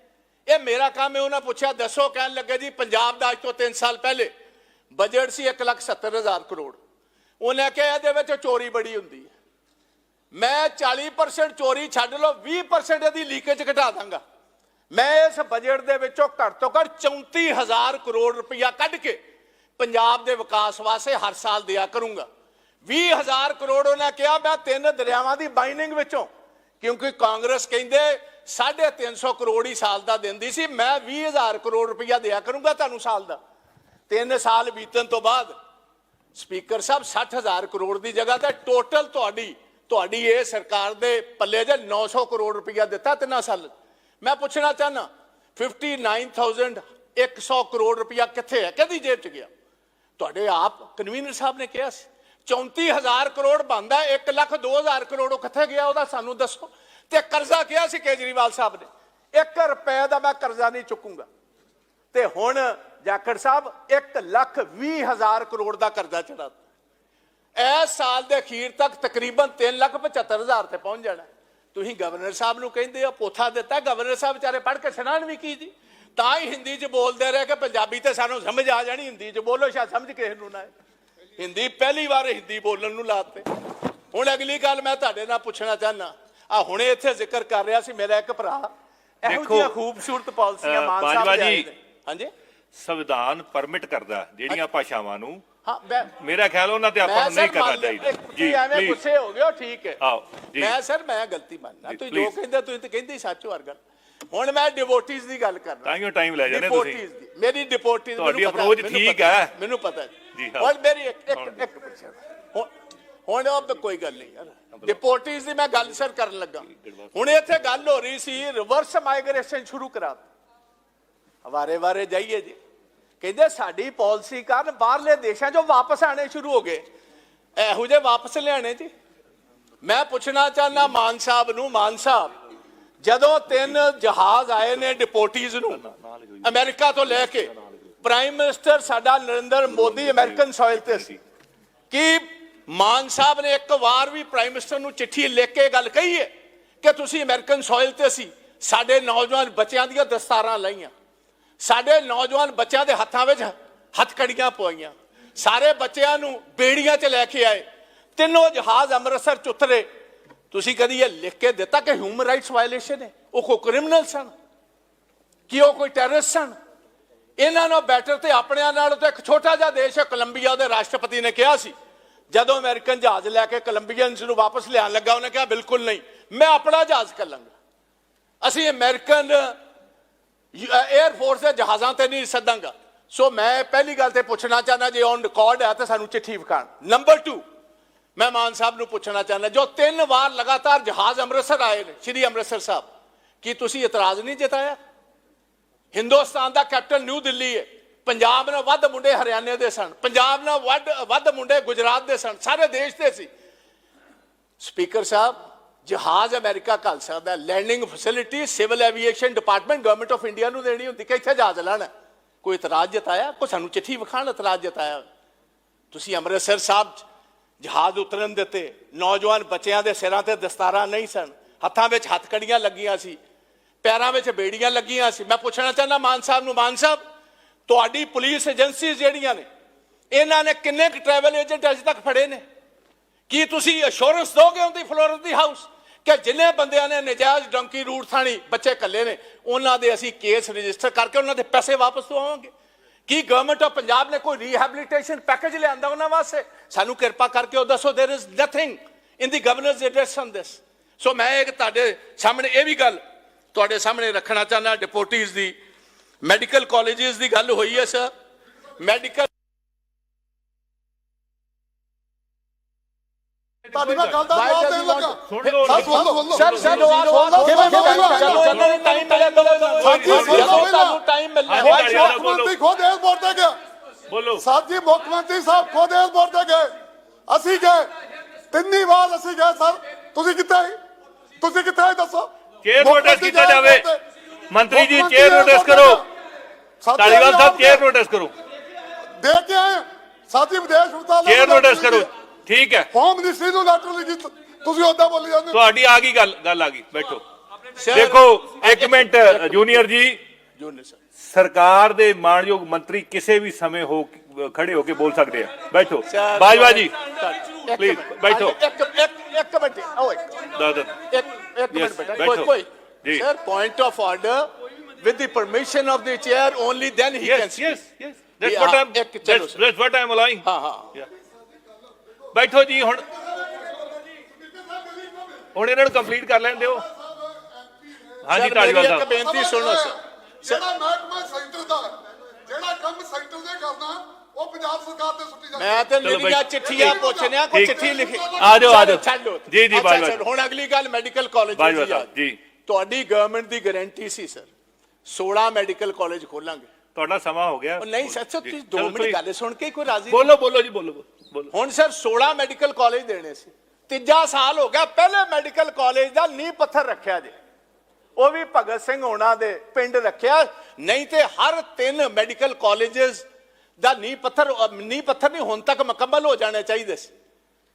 ਇਹ ਮੇਰਾ ਕੰਮ ਹੈ ਉਹਨਾਂ ਪੁੱਛਿਆ ਦੱਸੋ ਕਹਿਣ ਲੱਗੇ ਜੀ ਪੰਜਾਬ ਦਾ ਅੱਜ ਤੋਂ 3 ਸਾਲ ਪਹਿਲੇ ਬਜਟ ਸੀ 1,70,000 ਕਰੋੜ। ਉਹਨੇ ਕਿਹਾ ਇਹਦੇ ਵਿੱਚ ਚੋਰੀ ਬੜੀ ਹੁੰਦੀ ਹੈ। ਮੈਂ 40% ਚੋਰੀ ਛੱਡ ਲਓ 20% ਇਹਦੀ ਲੀਕੇਜ ਘਟਾ ਦਾਂਗਾ। ਮੈਂ ਇਸ ਬਜਟ ਦੇ ਵਿੱਚੋਂ ਘੱਟ ਤੋਂ ਘੱਟ 34000 ਕਰੋੜ ਰੁਪਇਆ ਕੱਢ ਕੇ ਪੰਜਾਬ ਦੇ ਵਿਕਾਸ ਵਾਸਤੇ ਹਰ ਸਾਲ ਦਿਆ ਕਰੂੰਗਾ। 20000 ਕਰੋੜ ਉਹਨਾਂ ਕਿਹਾ ਮੈਂ ਤਿੰਨ ਦਰਿਆਵਾਂ ਦੀ ਬਾਈਨਿੰਗ ਵਿੱਚੋਂ ਕਿਉਂਕਿ ਕਾਂਗਰਸ ਕਹਿੰਦੇ 350 ਕਰੋੜ ਹੀ ਸਾਲ ਦਾ ਦਿੰਦੀ ਸੀ। ਮੈਂ 20000 ਕਰੋੜ ਰੁਪਇਆ ਦਿਆ ਕਰੂੰਗਾ ਤੁਹਾਨੂੰ ਸਾਲ ਦਾ। ਤਿੰਨ ਸਾਲ ਬੀਤਣ ਤੋਂ ਬਾਅਦ ਸਪੀਕਰ ਸਾਹਿਬ 60000 ਕਰੋੜ ਦੀ ਜਗ੍ਹਾ ਤੇ ਟੋਟਲ ਤੁਹਾਡੀ ਤੁਹਾਡੀ ਇਹ ਸਰਕਾਰ ਦੇ ਪੱਲੇ ਜੇ 900 ਕਰੋੜ ਰੁਪਇਆ ਦਿੱਤਾ ਤਿੰਨਾਂ ਸਾਲ। ਮੈਂ ਪੁੱਛਣਾ ਚਾਹਨਾ 59100 ਕਰੋੜ ਰੁਪਇਆ ਕਿੱਥੇ ਹੈ? ਕਿਹਦੀ ਜੇਬ 'ਚ ਗਿਆ? ਤੁਹਾਡੇ ਆਪ ਕਨਵੀਨਰ ਸਾਹਿਬ ਨੇ ਕਿਹਾ ਸੀ 34000 ਕਰੋੜ ਬੰਦਾ 1 ਲੱਖ 2000 ਕਰੋੜ ਉਹ ਕਿੱਥੇ ਗਿਆ? ਉਹਦਾ ਸਾਨੂੰ ਦੱਸੋ। ਤੇ ਕਰਜ਼ਾ ਕਿਹਾ ਸੀ ਕੇਜਰੀਵਾਲ ਸਾਹਿਬ ਨੇ? 1 ਰੁਪਏ ਦਾ ਮੈਂ ਕਰਜ਼ਾ ਨਹੀਂ ਚੁੱਕੂੰਗਾ। ਤੇ ਹੁਣ ਜਾਖੜ ਸਾਹਿਬ 1 ਲੱਖ 20 ਹਜ਼ਾਰ ਕਰੋੜ ਦਾ ਕਰਜ਼ਾ ਚੜਾ ਇਸ ਸਾਲ ਦੇ ਅਖੀਰ ਤੱਕ ਤਕਰੀਬਨ 3 ਲੱਖ 75 ਹਜ਼ਾਰ ਤੇ ਪਹੁੰਚ ਜਾਣਾ। ਤੁਸੀਂ ਗਵਰਨਰ ਸਾਹਿਬ ਨੂੰ ਕਹਿੰਦੇ ਹੋ, ਪੋਥਾ ਦਿੱਤਾ। ਗਵਰਨਰ ਸਾਹਿਬ ਵਿਚਾਰੇ ਪੜ੍ਹ ਕੇ ਸੁਣਾਣ ਵੀ ਕੀ ਜੀ? ਤਾਂ ਹੀ ਹਿੰਦੀ 'ਚ ਬੋਲਦੇ ਰਹੇ ਕਿ ਪੰਜਾਬੀ ਤੇ ਸਾਨੂੰ ਸਮਝ ਆ ਜਾਣੀ, ਹਿੰਦੀ 'ਚ ਬੋਲੋ, ਸ਼ਾਇਦ ਸਮਝ ਕਿਸੇ ਨੂੰ ਨਾ ਹਿੰਦੀ ਪਹਿਲੀ ਵਾਰ ਹਿੰਦੀ ਬੋਲਣ ਨੂੰ ਲਾਤੇ। ਹੁਣ ਅਗਲੀ ਗੱਲ ਮੈਂ ਤੁਹਾਡੇ ਨਾਲ ਪੁੱਛਣਾ ਚਾਹਨਾ ਆ ਹੁਣੇ ਇੱਥੇ ਜ਼ਿਕਰ ਕਰ ਰਿਹਾ ਸੀ ਮੇਰਾ ਇੱਕ ਭਰਾ। ਇਹੋ ਜਿਹੀਆਂ ਖੂਬਸੂਰਤ ਪਾਲਿਸੀਆਂ ਮਾਨ ਸਾਹਿਬ ਦੇ ਆਏ
ਜੀ।
ਹਾਂਜੀ?
ਸੰਵਿਧਾਨ ਪਰਮਿਟ ਕਰਦਾ ਜਿਹੜੀਆਂ ਭਾਸ਼ਾਵਾਂ ਨੂੰ।
ਹਾਂ
ਮੇਰਾ ਖਿਆਲ ਉਹਨਾਂ ਤੇ ਆਪਾਂ ਨਹੀਂ ਕਰਨਾ। ਚਾਹੀਦਾ।
ਤੁਸੀਂ ਐਵੇਂ ਗੁੱਸੇ ਹੋ ਗਏ ਠੀਕ ਹੈ।
ਆਓ ਜੀ।
ਮੈਂ ਸਰ ਮੈਂ ਗਲਤੀ ਮੰਨਣਾ
ਜੀ,
ਤੁਸੀਂ ਜੋ। ਕਹਿੰਦੇ ਤੁਸੀਂ ਤਾਂ ਕਹਿੰਦੇ ਸੱਚ ਹਰ ਗੱਲ ਹੁਣ ਮੈਂ ਡਿਵੋਟੀਜ਼ ਦੀ ਗੱਲ ਕਰਨਾ
ਤਾਂ ਹੀ ਟਾਈਮ ਲੈ ਜਾਂਦੇ ਤੁਸੀਂ।
ਡਿਪੋਰਟੀਜ਼ ਦੀ। ਮੇਰੀ ਡਿਪੋਰਟੀਜ਼
ਤੁਹਾਡੀ approach ਠੀਕ ਹੈ।
ਮੈਨੂੰ ਪਤਾ
ਜੀ,
ਜੀ
ਹਾਂ।
ਹੁਣ ਮੇਰੀ ਇੱਕ ਇੱਕ ਇੱਕ ਹੁਣ ਹੁਣ ਉਹ ਕੋਈ ਗੱਲ ਨਹੀਂ ਯਾਰ। ਡਿਪੋਰਟੀਜ਼ ਦੀ ਮੈਂ ਗੱਲ ਸਰ ਕਰਨ ਲੱਗਾ। ਹੁਣ ਇੱਥੇ ਗੱਲ ਹੋ ਰਹੀ ਸੀ ਰਿਵਰਸ ਮਾਈਗ੍ਰੇਸ਼ਨ ਸ਼ੁਰੂ ਕਰਾ ਹਵਾਰੇ ਵਾਰੇ ਜਾਈਏ ਜੀ। ਕਹਿੰਦੇ ਸਾਡੀ ਪਾਲਿਸੀ ਕਾਰਨ ਬਾਹਰਲੇ ਦੇਸ਼ਾਂ 'ਚੋਂ ਵਾਪਸ ਆਣੇ ਸ਼ੁਰੂ ਹੋ ਗਏ। ਇਹੋ ਜਿਹੇ ਵਾਪਸ ਲਿਆਣੇ ਜੀ। ਮੈਂ ਪੁੱਛਣਾ ਚਾਹੁੰਦਾ ਮਾਨ ਸਾਹਿਬ ਨੂੰ, ਮਾਨ ਸਾਹਿਬ, ਜਦੋਂ ਤਿੰਨ ਜਹਾਜ਼ ਆਏ ਨੇ ਡਿਪੋਰਟੀਜ਼ ਨੂੰ, ਅਮਰੀਕਾ ਤੋਂ ਲੈ ਕੇ ਪ੍ਰਾਈਮ ਮਿਨਿਸਟਰ ਸਾਡਾ ਨਰਿੰਦਰ ਮੋਦੀ ਅਮਰੀਕਨ ਸੋਇਲ ਤੇ ਸੀ। ਕਿ ਮਾਨ ਸਾਹਿਬ ਨੇ ਇੱਕ ਵਾਰ ਵੀ ਪ੍ਰਾਈਮ ਮਿਨਿਸਟਰ ਨੂੰ ਚਿੱਠੀ ਲਿਖ ਕੇ ਗੱਲ ਕਹੀ ਹੈ ਕਿ ਤੁਸੀਂ ਅਮਰੀਕਨ ਸੋਇਲ ਤੇ ਸੀ। ਸਾਡੇ ਨੌਜਵਾਨ ਬੱਚਿਆਂ ਦੀਆਂ ਦਸਤਾਰਾਂ ਲਾਈਆਂ। ਸਾਡੇ ਨੌਜਵਾਨ ਬੱਚਿਆਂ ਦੇ ਹੱਥਾਂ ਵਿੱਚ ਹੱਥਕੜੀਆਂ ਪਵਾਈਆਂ। ਸਾਰੇ ਬੱਚਿਆਂ ਨੂੰ ਬੇੜੀਆਂ 'ਚ ਲੈ ਕੇ ਆਏ। ਤਿੰਨੋਂ ਜਹਾਜ਼ ਅੰਮ੍ਰਿਤਸਰ 'ਚ ਉਤਰੇ। ਤੁਸੀਂ ਕਦੀ ਇਹ ਲਿਖ ਕੇ ਦਿੱਤਾ ਕਿ ਹਿਊਮਨ ਰਾਈਟਸ ਵਾਇਲੇਸ਼ਨ ਹੈ? ਉਹ ਕੋਈ ਕ੍ਰਿਮੀਨਲ ਸਨ? ਕਿ ਉਹ ਕੋਈ ਟੈਰਰਿਸਟ ਸਨ? ਇਹਨਾਂ ਨੂੰ ਬੈਟਰ ਤੇ ਆਪਣਿਆਂ ਨਾਲ ਤੇ ਇੱਕ ਛੋਟਾ ਜਿਹਾ ਦੇਸ਼ ਹੈ, ਕੋਲੰਬੀਆ ਦੇ ਰਾਸ਼ਟਰਪਤੀ ਨੇ ਕਿਹਾ ਸੀ। ਜਦੋਂ ਅਮਰੀਕਨ ਜਹਾਜ਼ ਲੈ ਕੇ ਕੋਲੰਬੀਅਨਸ ਨੂੰ ਵਾਪਸ ਲਿਆਉਣ ਲੱਗਾ, ਉਹਨੇ ਕਿਹਾ, ਬਿਲਕੁਲ ਨਹੀਂ, ਮੈਂ ਆਪਣਾ ਜਹਾਜ਼ ਕਰ ਅਸੀਂ ਅਮਰੀਕਨ 에ਅਰ ਫੋਰਸ ਦੇ ਜਹਾਜ਼ਾਂ ਤੇ ਨਹੀਂ ਸੱਦਾਂਗਾ। ਸੋ ਮੈਂ ਪਹਿਲੀ ਗੱਲ ਤੇ ਪੁੱਛਣਾ ਚਾਹੁੰਦਾ, ਜੇ ਔਨ ਰਿਕਾਰਡ ਹੈ ਤਾਂ ਸਾਨੂੰ ਚਿੱਠੀ ਵਿਖਾਣ ਨੰਬਰ 2 ਮੈਂ ਮਾਨ ਸਾਹਿਬ ਨੂੰ ਪੁੱਛਣਾ ਚਾਹੁੰਦਾ, ਜੋ ਤਿੰਨ ਵਾਰ ਲਗਾਤਾਰ ਜਹਾਜ਼ ਅੰਮ੍ਰਿਤਸਰ ਆਏ ਨੇ, ਸ਼੍ਰੀ ਅੰਮ੍ਰਿਤਸਰ ਸਾਹਿਬ, ਕੀ ਤੁਸੀਂ ਇਤਰਾਜ਼ ਨਹੀਂ ਜਤਾਇਆ? ਹਿੰਦੁਸਤਾਨ ਦਾ ਕੈਪਟਨ ਨਿਊ ਦਿੱਲੀ ਹੈ ਪੰਜਾਬ ਨਾਲ ਵੱਧ ਮੁੰਡੇ ਹਰਿਆਣੇ ਦੇ ਸਨ, ਪੰਜਾਬ ਨਾਲ ਵੱਧ ਵੱਧ ਮੁੰਡੇ ਗੁਜਰਾਤ ਦੇ ਸਨ, ਸਾਰੇ ਦੇਸ਼ ਦੇ ਸੀ। ਸਪੀਕਰ ਸਾਹਿਬ, ਜਹਾਜ਼ ਅਮਰੀਕਾ ਘੱਲ ਸਕਦਾ, landing facility, civil aviation department government of India ਨੂੰ ਦੇਣੀ ਹੁੰਦੀ, ਕਿ ਇੱਥੇ ਜਹਾਜ਼ ਲੈਣਾ। ਕੋਈ ਇਤਰਾਜ਼ ਜਤਾਇਆ? ਕੋਈ ਸਾਨੂੰ ਚਿੱਠੀ ਵਿਖਾਣ ਇਤਰਾਜ਼ ਜਤਾਇਆ? ਤੁਸੀਂ ਅੰਮ੍ਰਿਤਸਰ ਸਾਹਿਬ 'ਚ ਜਹਾਜ਼ ਉਤਰਨ ਦਿੱਤੇ, ਨੌਜਵਾਨ ਬੱਚਿਆਂ ਦੇ ਸਿਰਾਂ ਤੇ ਦਸਤਾਰਾਂ ਨਹੀਂ ਸਨ, ਹੱਥਾਂ ਵਿੱਚ ਹੱਥਕੜੀਆਂ ਲੱਗੀਆਂ ਸੀ, ਪੈਰਾਂ ਵਿੱਚ ਬੇੜੀਆਂ ਲੱਗੀਆਂ ਸੀ। ਮੈਂ ਪੁੱਛਣਾ ਚਾਹੁੰਦਾ, ਮਾਨ ਸਾਹਿਬ ਨੂੰ, ਮਾਨ ਸਾਹਿਬ ਤੁਹਾਡੀ ਪੁਲਿਸ ਏਜੰਸੀ ਜਿਹੜੀਆਂ ਨੇ ਇਹਨਾਂ ਨੇ ਕਿੰਨੇ ਕੁ ਟਰੈਵਲ ਏਜੰਟ ਅਜੇ ਤੱਕ ਫੜੇ ਨੇ ਕੀ ਤੁਸੀਂ ਅਸ਼ੋਰੈਂਸ ਦੋਗੇ ਉਹਦੀ ਫਲੋਰੈਂਸ ਦੀ ਹਾਊਸ ਕਿ ਜਿੰਨੇ ਬੰਦਿਆਂ ਨੇ ਨਜਾਇਜ਼ ਡੰਕੀ ਰੂਟ ਥਾਣੀ ਬੱਚੇ ਕੱਲੇ ਨੇ ਉਹਨਾਂ ਦੇ ਅਸੀਂ ਕੇਸ ਰਜਿਸਟਰ ਕਰਕੇ ਉਹਨਾਂ ਦੇ ਪੈਸੇ ਵਾਪਸ ਦਵਾਵਾਂਗੇ ਕੀ ਗਵਰਨਮੈਂਟ ਆਫ ਪੰਜਾਬ ਨੇ ਕੋਈ ਰੀਹੈਬਿਲਿਟੇਸ਼ਨ ਪੈਕੇਜ ਲਿਆਂਦਾ ਉਹਨਾਂ ਵਾਸਤੇ ਸਾਨੂੰ ਕਿਰਪਾ ਕਰਕੇ ਉਹ ਦੱਸੋ there is nothing in the governor's address on this so ਮੈਂ ਇੱਕ ਤੁਹਾਡੇ ਸਾਹਮਣੇ ਇਹ ਵੀ ਗੱਲ ਤੁਹਾਡੇ ਸਾਹਮਣੇ ਰੱਖਣਾ ਚਾਹੁੰਦਾ ਡਿਪੋਰਟੀਜ਼ ਦੀ ਮੈਡੀਕਲ ਕਾਲਜਸ ਦੀ ਗੱਲ ਹੋਈ ਹੈ ਸਰ ਮੈਡੀਕਲ
ਤੁਹਾਡੀ ਮੁੱਖ ਮੰਤਰੀ ਸਾਹਿਬ ਖੁਦ ਇਸ ਬੋਰਡ ਗਏ ਅਸੀਂ ਗਏ ਤਿੰਨੀ ਵਾਰ ਅਸੀਂ ਗਏ ਸਰ ਤੁਸੀਂ ਕਿੱਥੇ ਤੁਸੀਂ ਕਿੱਥੇ ਦੱਸੋ ਕੇਅਰ
ਨੋਟਿਸ ਕੀਤਾ ਜਾਵੇ ਮੰਤਰੀ ਜੀ
ਕੇਅਰ
ਨੋਟਿਸ ਕਰੋ ਧਾਲੀਵਾਲ ਸਾਹਿਬ ਚੇਅਰ ਨੋਟਿਸ ਕਰੋ।
ਦੇ ਕੇ ਆਏ। ਸਾਥੀ ਵਿਦੇਸ਼ ਮੰਤਰਾਲੇ
ਚੇਅਰ ਨੋਟਿਸ ਕਰੋ। ਠੀਕ ਹੈ।
ਹੋਮ ਮਿਨਿਸਟਰੀ ਨੂੰ ਲੈਟਰ ਲਿਖੀ। ਤੁਸੀਂ ਉਦਾਂ ਬੋਲੀ ਜਾਂਦੇ ਹੋ।
ਤੁਹਾਡੀ ਆ ਗਈ ਗੱਲ ਗੱਲ ਆ ਗਈ। ਬੈਠੋ। ਦੇਖੋ ਇੱਕ minute junior ji.
Junior sir.
ਸਰਕਾਰ ਦੇ ਮਾਨਯੋਗ ਮੰਤਰੀ ਕਿਸੇ ਵੀ ਸਮੇਂ ਹੋ ਖੜੇ ਹੋ ਕੇ ਬੋਲ ਸਕਦੇ ਆ। ਬੈਠੋ। ਬਾਜਵਾ ਜੀ।
ਮਿੰਟ।
ਬੈਠੋ।
ਇੱਕ ਇੱਕ ਇੱਕ ਮਿੰਟ। ਓ ਇੱਕ।
ਦਾ- ਦਾ-
ਇੱਕ ਇੱਕ ਮਿੰਟ ਬੇਟਾ। ਕੋਈ
ਬੈਠੋ।
ਕੋਈ
ਜੀ।
Sir point of order with the permission of the chair only then he can
yes yes yes. That's what i'm
ਇੱਕ ਚਲੋ
that's,
sir.
that's what i'm allowing.
ਹਾਂ ਹਾਂ
Yeah. ਬੈਠੋ ਜੀ ਹੁਣ ਹੁਣ ਇਹਨਾਂ ਨੂੰ ਕੰਪਲੀਟ ਕਰ ਲੈਣ ਦਿਓ। ਹਾਂਜੀ
Sir,
ਢਾਲੀਵਾਲ
ਮੇਰੀ ਇੱਕ
ਸਾਹਿਬ।
ਬੇਨਤੀ ਸੁਣੋ ਸਰ
ਜਿਹੜਾ ਮਹਿਕਮਾ ਸੈਂਟਰ ਦਾ ਜਿਹੜਾ ਕੰਮ ਸੈਂਟਰ ਦੇ ਕਰਨਾ ਉਹ ਪੰਜਾਬ ਸਰਕਾਰ ਤੇ ਸੁੱਟੀ ਜਾਂਦੀ।
ਮੈਂ ਤੇ
ਚਲੋ
ਮੇਰੀਆਂ
ਬਈ।
ਚਿੱਠੀਆਂ ਪੁੱਛਣਿਆ ਕੋਈ
ਠੀਕ।
ਚਿੱਠੀ ਲਿਖੀ।
ਆ ਜਾਓ, ਆ ਜਾਓ।
ਛੱਡੋ
ਜੀ, ਜੀ,
ਅੱਛਾ,
ਬਾਜਵਾ
ਸਰ, ਹੁਣ ਅਗਲੀ ਗੱਲ ਮੈਡੀਕਲ ਕਾਲਜ
ਬਾਜਵਾ ਸਾਹਿਬ, ਜੀ।
ਤੁਹਾਡੀ ਗਵਰਨਮੈਂਟ ਦੀ ਗਾਰੰਟੀ ਸੀ ਸਰ 16 ਮੈਡੀਕਲ ਕਾਲਜ ਖੋਲਾਂਗੇ।
ਤੁਹਾਡਾ ਸਮਾਂ ਹੋ ਗਿਆ।
ਉਹ ਨਹੀਂ ਸੱਚ
ਜੀ,
ਤੁਸੀਂ
ਚਲੋ
2 ਮਿੰਟ। ਗੱਲ ਸੁਣ ਕੇ ਕੋਈ ਰਾਜ਼ੀ
ਬੋਲੋ ਬੋਲੋ ਜੀ ਬੋਲੋ ਬੋਲੋ
ਹੁਣ ਸਰ 16 ਮੈਡੀਕਲ ਕਾਲਜ ਦੇਣੇ ਸੀ। ਤੀਜਾ ਸਾਲ ਹੋ ਗਿਆ ਪਹਿਲੇ ਮੈਡੀਕਲ ਕਾਲਜ ਦਾ ਨੀਂਹ ਪੱਥਰ ਰੱਖਿਆ ਜੇ। ਉਹ ਵੀ ਭਗਤ ਸਿੰਘ ਹੋਣਾ ਦੇ ਪਿੰਡ ਰੱਖਿਆ। ਨਹੀਂ ਤੇ ਹਰ ਤਿੰਨ ਮੈਡੀਕਲ ਕਾਲਜਸ ਦਾ ਨੀਂਹ ਪੱਥਰ ਨੀਂਹ ਪੱਥਰ ਨਹੀਂ ਹੁਣ ਤੱਕ ਮੁਕੰਮਲ ਹੋ ਜਾਣੇ ਚਾਹੀਦੇ ਸੀ।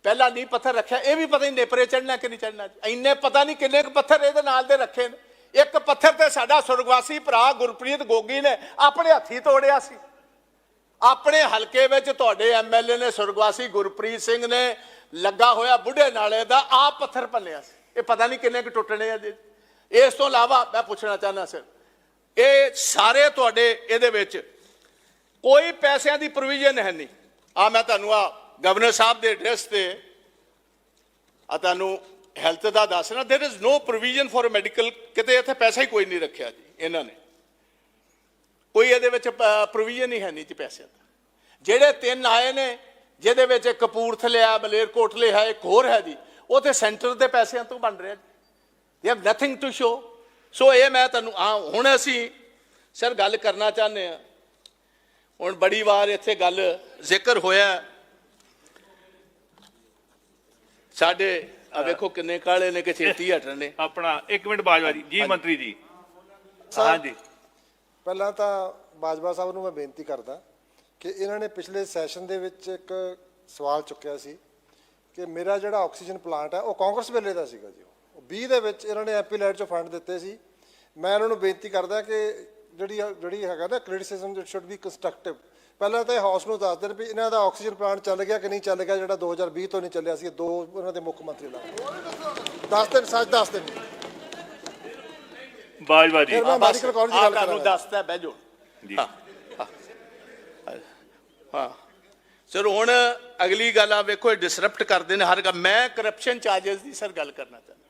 ਪਹਿਲਾ ਨੀਂਹ ਪੱਥਰ ਰੱਖਿਆ ਇਹ ਵੀ ਪਤਾ ਨਹੀਂ ਨੇਪਰੇ ਚੜਨਾ ਕਿ ਨਹੀਂ ਚੜਨਾ ਇੰਨੇ ਪਤਾ ਨਹੀਂ ਕਿੰਨੇ ਕੁ ਪੱਥਰ ਇਹਦੇ ਨਾਲ ਦੇ ਰੱਖੇ ਨੇ। ਇੱਕ ਪੱਥਰ ਤੇ ਸਾਡਾ ਸੁਰਗਵਾਸੀ ਭਰਾ ਗੁਰਪ੍ਰੀਤ ਗੋਗੀ ਨੇ ਆਪਣੇ ਹੱਥੀ ਤੋੜਿਆ ਸੀ। ਆਪਣੇ ਹਲਕੇ ਵਿੱਚ ਤੁਹਾਡੇ ਐਮਐਲਏ ਨੇ ਸੁਰਗਵਾਸੀ ਗੁਰਪ੍ਰੀਤ ਸਿੰਘ ਨੇ ਲੱਗਾ ਹੋਇਆ ਬੁੱਢੇ ਨਾਲੇ ਦਾ ਆਪ ਪੱਥਰ ਭੰਨਿਆ ਸੀ। ਇਹ ਪਤਾ ਨਹੀਂ ਕਿੰਨੇ ਕੁ ਟੁੱਟਣੇ ਆ ਜੀ। ਇਸ ਤੋਂ ਇਲਾਵਾ ਮੈਂ ਪੁੱਛਣਾ ਚਾਹੁੰਦਾ ਸਰ, ਇਹ ਸਾਰੇ ਤੁਹਾਡੇ ਇਹਦੇ ਵਿੱਚ ਕੋਈ ਪੈਸਿਆਂ ਦੀ ਪ੍ਰੋਵੀਜ਼ਨ ਹੈ ਨਹੀਂ। ਆ ਮੈਂ ਤੁਹਾਨੂੰ ਆ ਗਵਰਨਰ ਸਾਹਿਬ ਦੇ ਐਡਰੈਸ ਤੇ ਆ ਤੁਹਾਨੂੰ ਹੈਲਥ ਦਾ ਦੱਸ ਰਿਹਾ there is no provision for medical ਕਿਤੇ ਇੱਥੇ ਪੈਸਾ ਹੀ ਕੋਈ ਨਹੀਂ ਰੱਖਿਆ ਜੀ, ਇਹਨਾਂ ਨੇ। ਕੋਈ ਇਹਦੇ ਵਿੱਚ ਪ੍ਰੋਵੀਜ਼ਨ ਹੀ ਹੈ ਨਹੀਂ ਜੀ ਪੈਸੇ ਦਾ। ਜਿਹੜੇ ਤਿੰਨ ਆਏ ਨੇ, ਜਿਹਦੇ ਵਿੱਚ ਕਪੂਰਥਲੇ ਆ ਮਲੇਰਕੋਟਲੇ ਹੈ, ਇੱਕ ਹੋਰ ਹੈ ਜੀ, ਉਹ ਤੇ ਸੈਂਟਰ ਦੇ ਪੈਸਿਆਂ ਤੋਂ ਬਣ ਰਿਹਾ ਜੀ। They have nothing to show so ਇਹ ਮੈਂ ਤੁਹਾਨੂੰ ਆ ਹੁਣ ਅਸੀਂ, ਸਰ, ਗੱਲ ਕਰਨਾ ਚਾਹੁੰਦੇ ਆ ਹੁਣ ਬੜੀ ਵਾਰ ਇੱਥੇ ਗੱਲ ਜ਼ਿਕਰ ਹੋਇਆ। ਸਾਡੇ ਆ ਵੇਖੋ ਕਿੰਨੇ ਕਾਲੇ ਨੇ ਕਿ ਛੇਤੀ ਹਟਣ ਨੇ।
ਆਪਣਾ 1 ਮਿੰਟ ਬਾਜਵਾ ਜੀ ਜੀ ਮੰਤਰੀ ਜੀ। ਹਾਂਜੀ।
ਪਹਿਲਾਂ ਤਾਂ ਬਾਜਵਾ ਸਾਹਿਬ ਨੂੰ ਮੈਂ ਬੇਨਤੀ ਕਰਦਾ ਕਿ ਇਹਨਾਂ ਨੇ ਪਿਛਲੇ ਸੈਸ਼ਨ ਦੇ ਵਿੱਚ ਇੱਕ ਸਵਾਲ ਚੁੱਕਿਆ ਸੀ ਕਿ ਮੇਰਾ ਜਿਹੜਾ ਆਕਸੀਜਨ ਪਲਾਂਟ ਹੈ ਉਹ ਕਾਂਗਰਸ ਵੇਲੇ ਦਾ ਸੀਗਾ ਜੀ। ਉਹ 20 ਦੇ ਵਿੱਚ ਇਹਨਾਂ ਨੇ ਐਮਪੀ ਲੈਟ ਚੋਂ ਫੰਡ ਦਿੱਤੇ ਸੀ। ਮੈਂ ਇਹਨਾਂ ਨੂੰ ਬੇਨਤੀ ਕਰਦਾ ਕਿ ਜਿਹੜੀ ਜਿਹੜੀ ਹੈਗਾ ਨਾ criticism it should be constructive ਪਹਿਲਾਂ ਤਾਂ ਇਹ ਹਾਊਸ ਨੂੰ ਦੱਸ ਦੇਣ ਵੀ ਇਹਨਾਂ ਦਾ ਆਕਸੀਜਨ ਪਲਾਂਟ ਚੱਲ ਗਿਆ ਕਿ ਨਹੀਂ ਚੱਲ ਗਿਆ ਜਿਹੜਾ 2020 ਤੋਂ ਨਹੀਂ ਚੱਲਿਆ ਸੀ ਇਹ ਦੋ ਉਹਨਾਂ ਦੇ ਮੁੱਖ ਮੰਤਰੀ ਲਾ ਦੱਸ ਦੇਣ ਸੱਚ ਦੱਸ ਦੇਣ।
ਬਾਜਵਾ ਜੀ
ਬਸ
ਮੈਡੀਕਲ ਕਾਲਜ ਦੀ ਗੱਲ
ਤੁਹਾਨੂੰ
ਕਰਾਂਗਾ
ਦੱਸਦਾ ਬਹਿ
ਜੀ।
ਹਾਂ ਹਾਂ। ਹਾਂ। ਸਰ ਹੁਣ ਅਗਲੀ ਗੱਲ ਆ ਵੇਖੋ ਇਹ ਡਿਸਰਪਟ ਕਰਦੇ ਨੇ ਹਰ ਗੱਲ। ਮੈਂ ਕਰਪਸ਼ਨ ਚਾਰजेस ਦੀ ਸਰ ਗੱਲ ਕਰਨਾ ਚਾਹੁੰਦਾ।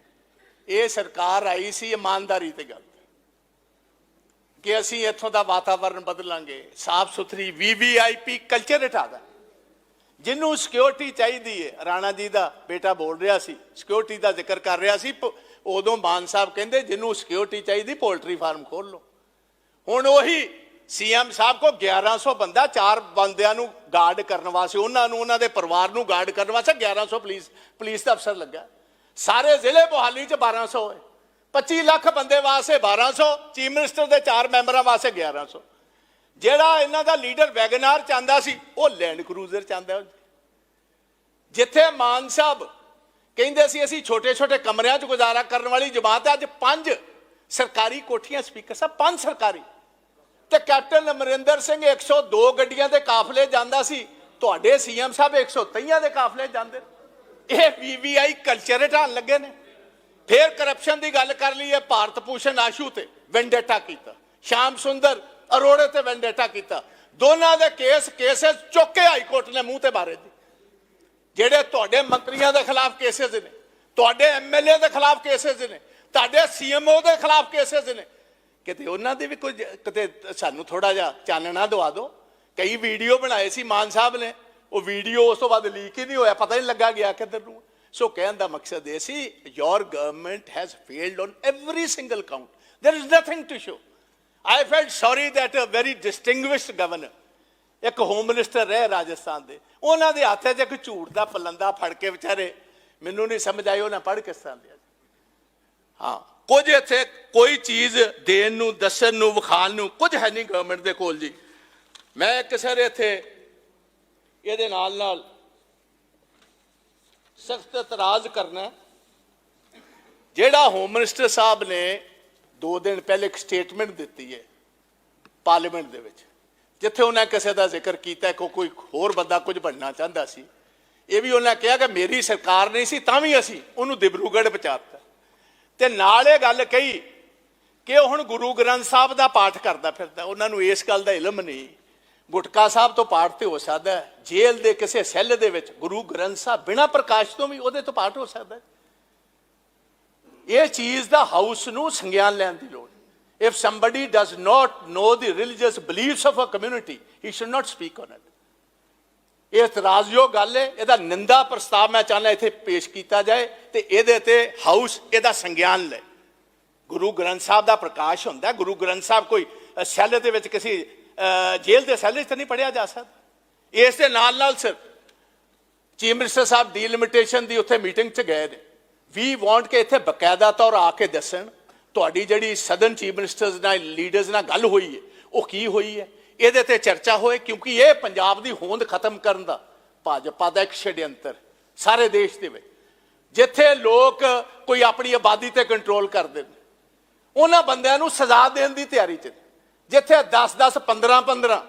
ਇਹ ਸਰਕਾਰ ਆਈ ਸੀ ਇਮਾਨਦਾਰੀ ਤੇ ਗੱਲ। ਕਿ ਅਸੀਂ ਇੱਥੋਂ ਦਾ ਵਾਤਾਵਰਣ ਬਦਲਾਂਗੇ, ਸਾਫ਼ ਸੁਥਰੀ ਵੀਵੀਆਈਪੀ ਕਲਚਰ ਹਟਾ ਦਾ। ਜਿਹਨੂੰ ਸਿਕਿਉਰਿਟੀ ਚਾਹੀਦੀ ਹੈ ਰਾਣਾ ਜੀ ਦਾ ਬੇਟਾ ਬੋਲ ਰਿਹਾ ਸੀ ਸਿਕਿਉਰਿਟੀ ਦਾ ਜ਼ਿਕਰ ਕਰ ਰਿਹਾ ਸੀ, ਪ- ਉਦੋਂ ਮਾਨ ਸਾਹਿਬ ਕਹਿੰਦੇ, ਜਿਹਨੂੰ ਸਿਕਿਉਰਿਟੀ ਚਾਹੀਦੀ ਪੋਲਟਰੀ ਫਾਰਮ ਖੋਲ ਲਓ। ਹੁਣ ਉਹੀ ਸੀਐਮ ਸਾਹਿਬ ਕੋ 1100 ਬੰਦਾ, ਚਾਰ ਬੰਦਿਆਂ ਨੂੰ ਗਾਰਡ ਕਰਨ ਵਾਸਤੇ, ਉਹਨਾਂ ਨੂੰ, ਉਹਨਾਂ ਦੇ ਪਰਿਵਾਰ ਨੂੰ ਗਾਰਡ ਕਰਨ ਵਾਸਤੇ 1100 ਪੁਲਿਸ ਪੁਲਿਸ ਦਾ ਅਫਸਰ ਲੱਗਾ ਸਾਰੇ ਜ਼ਿਲ੍ਹੇ ਮੋਹਾਲੀ ਚ 1200 ਹੈ 25 ਲੱਖ ਬੰਦੇ ਵਾਸਤੇ 1200 ਚੀਫ ਮਿਨਿਸਟਰ ਦੇ ਚਾਰ ਮੈਂਬਰਾਂ ਵਾਸਤੇ 1100 ਜਿਹੜਾ ਇਹਨਾਂ ਦਾ ਲੀਡਰ ਵੈਗਨਾਰ ਚਾਹੁੰਦਾ ਸੀ, ਉਹ ਲੈਂਡ ਕਰੂਜ਼ਰ ਚਾਹੁੰਦਾ ਜਿੱਥੇ ਮਾਨ ਸਾਹਿਬ ਕਹਿੰਦੇ ਸੀ, ਅਸੀਂ ਛੋਟੇ ਛੋਟੇ ਕਮਰਿਆਂ 'ਚ ਗੁਜ਼ਾਰਾ ਕਰਨ ਵਾਲੀ ਜਮਾਤ ਹੈ, ਅੱਜ ਪੰਜ ਸਰਕਾਰੀ ਕੋਠੀਆਂ ਸਪੀਕਰ ਸਾਹਿਬ, ਪੰਜ ਸਰਕਾਰੀ। ਤੇ ਕੈਪਟਨ ਅਮਰਿੰਦਰ ਸਿੰਘ 102 ਗੱਡੀਆਂ ਦੇ ਕਾਫਲੇ ਜਾਂਦਾ ਸੀ, ਤੁਹਾਡੇ ਸੀਐਮ ਸਾਹਿਬ 123 ਦੇ ਕਾਫਲੇ ਜਾਂਦੇ। ਇਹ ਵੀਵੀਆਈ ਕਲਚਰ ਹਟਾਉਣ ਲੱਗੇ ਨੇ। ਫੇਰ ਕਰਪਸ਼ਨ ਦੀ ਗੱਲ ਕਰ ਲਈਏ, ਭਾਰਤ ਭੂਸ਼ਣ ਆਸ਼ੂ ਤੇ ਵੈਂਡੇਟਾ ਕੀਤਾ, ਸ਼ਾਮ ਸੁੰਦਰ ਅਰੋੜੇ ਤੇ ਵੈਂਡੇਟਾ ਕੀਤਾ, ਦੋਨਾਂ ਦੇ ਕੇਸ ਕੇਸਸ ਚੁੱਕੇ ਹਾਈ ਕੋਰਟ ਨੇ ਮੂੰਹ ਤੇ ਮਾਰੇ ਜੀ ਜਿਹੜੇ ਤੁਹਾਡੇ ਮੰਤਰੀਆਂ ਦੇ ਖਿਲਾਫ ਕੇਸਸ ਨੇ, ਤੁਹਾਡੇ ਐਮਐਲਏ ਦੇ ਖਿਲਾਫ ਕੇਸਸ ਨੇ, ਤੁਹਾਡੇ ਸੀਐਮਓ ਦੇ ਖਿਲਾਫ ਕੇਸਸ ਨੇ, ਕਿਤੇ ਉਹਨਾਂ ਦੇ ਵੀ ਕੋਈ ਕਿਤੇ ਸਾਨੂੰ ਥੋੜਾ ਜਿਹਾ ਚਾਨਣਾ ਦਵਾ ਦਿਓ। ਕਈ ਵੀਡੀਓ ਬਣਾਏ ਸੀ ਮਾਨ ਸਾਹਿਬ ਨੇ, ਉਹ ਵੀਡੀਓ ਉਸ ਤੋਂ ਬਾਅਦ ਲੀਕ ਹੀ ਨਹੀਂ ਹੋਇਆ, ਪਤਾ ਹੀ ਨਹੀਂ ਲੱਗਾ ਗਿਆ ਕਿੱਧਰ ਨੂੰ। ਸੋ ਕਹਿਣ ਦਾ ਮਕਸਦ ਇਹ ਸੀ your government has failed on every single count there is nothing to show. I felt sorry that a very distinguished governor ਇੱਕ ਹੋਮ ਮਿਨਿਸਟਰ ਰਹੇ ਰਾਜਸਥਾਨ ਦੇ ਉਹਨਾਂ ਦੇ ਹੱਥ 'ਚ ਇੱਕ ਝੂਠ ਦਾ ਪਲੰਦਾ ਫੜ ਕੇ ਵਿਚਾਰੇ, ਮੈਨੂੰ ਨਹੀਂ ਸਮਝ ਆਈ ਉਹਨਾਂ ਪੜ੍ਹ ਕਿਸ ਤਰ੍ਹਾਂ ਲਿਆ ਹਾਂ, ਕੁਝ ਇੱਥੇ ਕੋਈ ਚੀਜ਼ ਦੇਣ ਨੂੰ, ਦੱਸਣ ਨੂੰ ਵਿਖਾਣ ਨੂੰ ਕੁਝ ਹੈ ਨਹੀਂ ਗਵਰਨਮੈਂਟ ਦੇ ਕੋਲ ਜੀ। ਮੈਂ ਇੱਕ ਸਰ ਇੱਥੇ, ਇਹਦੇ ਨਾਲ ਨਾਲ ਸਖਤ ਇਤਰਾਜ਼ ਕਰਨਾ ਜਿਹੜਾ ਹੋਮ ਮਿਨਿਸਟਰ ਸਾਹਿਬ ਨੇ 2 ਦਿਨ ਪਹਿਲੇ ਇੱਕ ਸਟੇਟਮੈਂਟ ਦਿੱਤੀ ਹੈ ਪਾਰਲੀਮੈਂਟ ਦੇ ਵਿੱਚ, ਜਿੱਥੇ ਉਹਨਾਂ ਕਿਸੇ ਦਾ ਜ਼ਿਕਰ ਕੀਤਾ ਕਿ ਕੋਈ ਹੋਰ ਬੰਦਾ ਕੁਝ ਬਣਨਾ ਚਾਹੁੰਦਾ ਸੀ। ਇਹ ਵੀ ਉਹਨਾਂ ਕਿਹਾ ਕਿ ਮੇਰੀ ਸਰਕਾਰ ਨਹੀਂ ਸੀ, ਤਾਂ ਵੀ ਅਸੀਂ ਉਹਨੂੰ ਦਿਬਰੂਗੜ੍ਹ ਪਹੁੰਚਾਤਾ ਤੇ ਨਾਲ ਇਹ ਗੱਲ ਕਹੀ ਕਿ ਉਹ ਹੁਣ ਗੁਰੂ ਗ੍ਰੰਥ ਸਾਹਿਬ ਦਾ ਪਾਠ ਕਰਦਾ ਫਿਰਦਾ, ਉਹਨਾਂ ਨੂੰ ਇਸ ਗੱਲ ਦਾ ਇਲਮ ਨਹੀਂ। ਗੁਟਕਾ ਸਾਹਿਬ ਤੋਂ ਪਾਠ ਤੇ ਹੋ ਸਕਦਾ ਜੇਲ੍ਹ ਦੇ ਕਿਸੇ ਸੈੱਲ ਦੇ ਵਿੱਚ, ਗੁਰੂ ਗ੍ਰੰਥ ਸਾਹਿਬ ਬਿਨਾਂ ਪ੍ਰਕਾਸ਼ ਤੋਂ ਵੀ ਉਹਦੇ ਤੋਂ ਪਾਠ ਹੋ ਸਕਦਾ ਇਹ ਚੀਜ਼ ਦਾ ਹਾਊਸ ਨੂੰ ਸੰਗਿਆਨ ਲੈਣ ਦੀ ਲੋੜ if somebody does not know the religious beliefs of a community, he should not speak on it. ਇਹ ਇਤਰਾਜ਼ਯੋਗ ਗੱਲ ਹੈ। ਇਹਦਾ ਨਿੰਦਾ ਪ੍ਰਸਤਾਵ ਮੈਂ ਚਾਹੁੰਦਾ ਇੱਥੇ ਪੇਸ਼ ਕੀਤਾ ਜਾਏ ਤੇ ਇਹਦੇ ਤੇ ਹਾਊਸ, ਇਹਦਾ ਸੰਗਿਆਨ ਲੈ ਗੁਰੂ ਗ੍ਰੰਥ ਸਾਹਿਬ ਦਾ ਪ੍ਰਕਾਸ਼ ਹੁੰਦਾ ਗੁਰੂ ਗ੍ਰੰਥ ਸਾਹਿਬ ਕੋਈ ਸੈੱਲ ਦੇ ਵਿੱਚ ਕਿਸੇ ਜੇਲ੍ਹ ਦੇ ਸੈੱਲ 'ਚ ਤਾਂ ਨਹੀਂ ਪੜਿਆ ਜਾ ਸਕਦਾ। ਇਸ ਦੇ ਨਾਲ ਨਾਲ ਸਿਰਫ ਚੀਫ ਮਿਨਿਸਟਰ ਸਾਹਿਬ ਡੀਲਿਮਿਟੇਸ਼ਨ ਦੀ ਉੱਥੇ ਮੀਟਿੰਗ 'ਚ ਗਏ ਨੇ। ਵੀ ਵਾਂਟ ਕੇ ਇੱਥੇ ਬਕਾਇਦਾ ਤੌਰ ਆ ਕੇ ਦੱਸਣ, ਤੁਹਾਡੀ ਜਿਹੜੀ ਸਦਨ ਚੀਫ ਮਿਨਿਸਟਰਸ ਨਾਲ ਲੀਡਰਸ ਨਾਲ ਗੱਲ ਹੋਈ ਹੈ ਉਹ ਕੀ ਹੋਈ ਹੈ ਇਹਦੇ ਤੇ ਚਰਚਾ ਹੋਏ ਕਿਉਂਕਿ ਇਹ ਪੰਜਾਬ ਦੀ ਹੋਂਦ ਖਤਮ ਕਰਨ ਦਾ ਭਾਜਪਾ ਦਾ ਇੱਕ ਛੜਯੰਤਰ ਸਾਰੇ ਦੇਸ਼ ਦੇ ਵਿੱਚ। ਜਿੱਥੇ ਲੋਕ ਕੋਈ ਆਪਣੀ ਆਬਾਦੀ ਤੇ ਕੰਟਰੋਲ ਕਰਦੇ ਨੇ, ਉਹਨਾਂ ਬੰਦਿਆਂ ਨੂੰ ਸਜ਼ਾ ਦੇਣ ਦੀ ਤਿਆਰੀ 'ਚ ਨੇ। ਜਿੱਥੇ 10 10 15 15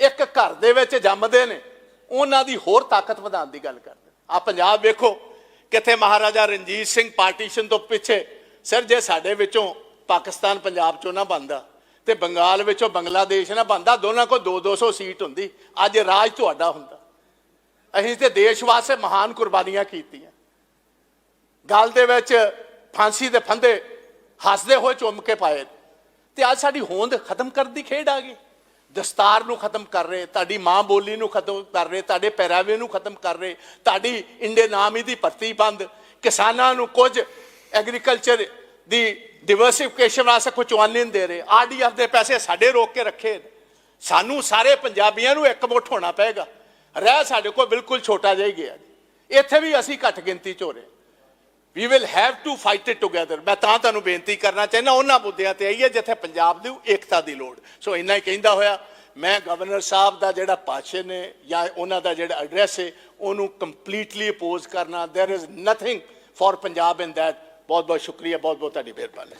ਇੱਕ ਘਰ ਦੇ ਵਿੱਚ ਜੰਮਦੇ ਨੇ, ਉਹਨਾਂ ਦੀ ਹੋਰ ਤਾਕਤ ਵਧਾਉਣ ਦੀ ਗੱਲ ਕਰਦੇ ਨੇ। ਆ ਪੰਜਾਬ ਵੇਖੋ, ਕਿੱਥੇ ਮਹਾਰਾਜਾ ਰਣਜੀਤ ਸਿੰਘ ਪਾਰਟੀਸ਼ਨ ਤੋਂ ਪਿੱਛੇ, ਸਰ ਜੇ ਸਾਡੇ ਵਿੱਚੋਂ ਪਾਕਿਸਤਾਨ, ਪੰਜਾਬ ਚੋਂ ਨਾ ਬੰਦਾ ਤੇ ਬੰਗਾਲ ਵਿੱਚੋਂ ਬੰਗਲਾਦੇਸ਼ ਨਾ ਬੰਦਾ ਦੋਨਾਂ ਕੋ 2-200 ਸੀਟ ਹੁੰਦੀ, ਅੱਜ ਰਾਜ ਤੁਹਾਡਾ ਹੁੰਦਾ। ਅਸੀਂ ਤੇ ਦੇਸ਼ ਵਾਸਤੇ ਮਹਾਨ ਕੁਰਬਾਨੀਆਂ ਕੀਤੀਆਂ। ਗੱਲ ਦੇ ਵਿੱਚ ਫਾਂਸੀ ਦੇ ਫੰਦੇ ਹੱਸਦੇ ਹੋਏ ਚੁੰਮ ਕੇ ਪਾਏ ਤੇ ਅੱਜ ਸਾਡੀ ਹੋਂਦ ਖਤਮ ਕਰਨ ਦੀ ਖੇਡ ਆ ਗਈ। ਦਸਤਾਰ ਨੂੰ ਖਤਮ ਕਰ ਰਹੇ, ਤੁਹਾਡੀ ਮਾਂ ਬੋਲੀ ਨੂੰ ਖਤਮ ਕਰ ਰਹੇ, ਤੁਹਾਡੇ ਪਹਿਰਾਵੇ ਨੂੰ ਖਤਮ ਕਰ ਰਹੇ, ਤੁਹਾਡੀ ਇੰਡੇ ਨਾਮੀ ਦੀ ਭਰਤੀ ਬੰਦ, ਕਿਸਾਨਾਂ ਨੂੰ ਕੁਝ ਐਗਰੀਕਲਚਰ ਦੀ ਡਿਵਰਸਿਫਿਕੇਸ਼ਨ ਵਾਸਤੇ ਕੁਝ ਚਵਾਨੀ ਨਹੀਂ ਦੇ ਰਹੇ। ਆਰਡੀਐਫ ਦੇ ਪੈਸੇ ਸਾਡੇ ਰੋਕ ਕੇ ਰੱਖੇ ਸਾਨੂੰ ਸਾਰੇ ਪੰਜਾਬੀਆਂ ਨੂੰ ਇਕਮੁੱਠ ਹੋਣਾ ਪਏਗਾ। ਰਹਿ ਸਾਡੇ ਕੋਲ ਬਿਲਕੁਲ ਛੋਟਾ ਜਿਹਾ ਹੀ ਗਿਆ ਇੱਥੇ ਵੀ ਅਸੀਂ ਘੱਟ ਗਿਣਤੀ ਚ ਹੋ ਰਹੇ we will have to fight it together ਮੈਂ ਤਾਂ ਤੁਹਾਨੂੰ ਬੇਨਤੀ ਕਰਨਾ ਚਾਹੁੰਦਾ, ਉਹਨਾਂ ਮੁੱਦਿਆਂ ਤੇ ਆਈਏ ਜਿੱਥੇ ਪੰਜਾਬ ਦੀ ਏਕਤਾ ਦੀ ਲੋੜ। ਸੋ ਇੰਨਾ ਹੀ ਕਹਿੰਦਾ ਹੋਇਆ, ਮੈਂ ਗਵਰਨਰ ਸਾਹਿਬ ਦਾ ਜਿਹੜਾ ਭਾਸ਼ਣ ਨੇ ਜਾਂ ਉਹਨਾਂ ਦਾ ਜਿਹੜਾ ਐਡਰੈਸ ਹੈ ਉਹਨੂੰ ਕੰਪਲੀਟਲੀ ਅਪੋਜ਼ ਕਰਨਾ। There is nothing for Punjab in that ਬਹੁਤ ਬਹੁਤ ਸ਼ੁਕਰੀਆ ਬਹੁਤ ਬਹੁਤ ਤੁਹਾਡੀ ਮਿਹਰਬਾਨੀ।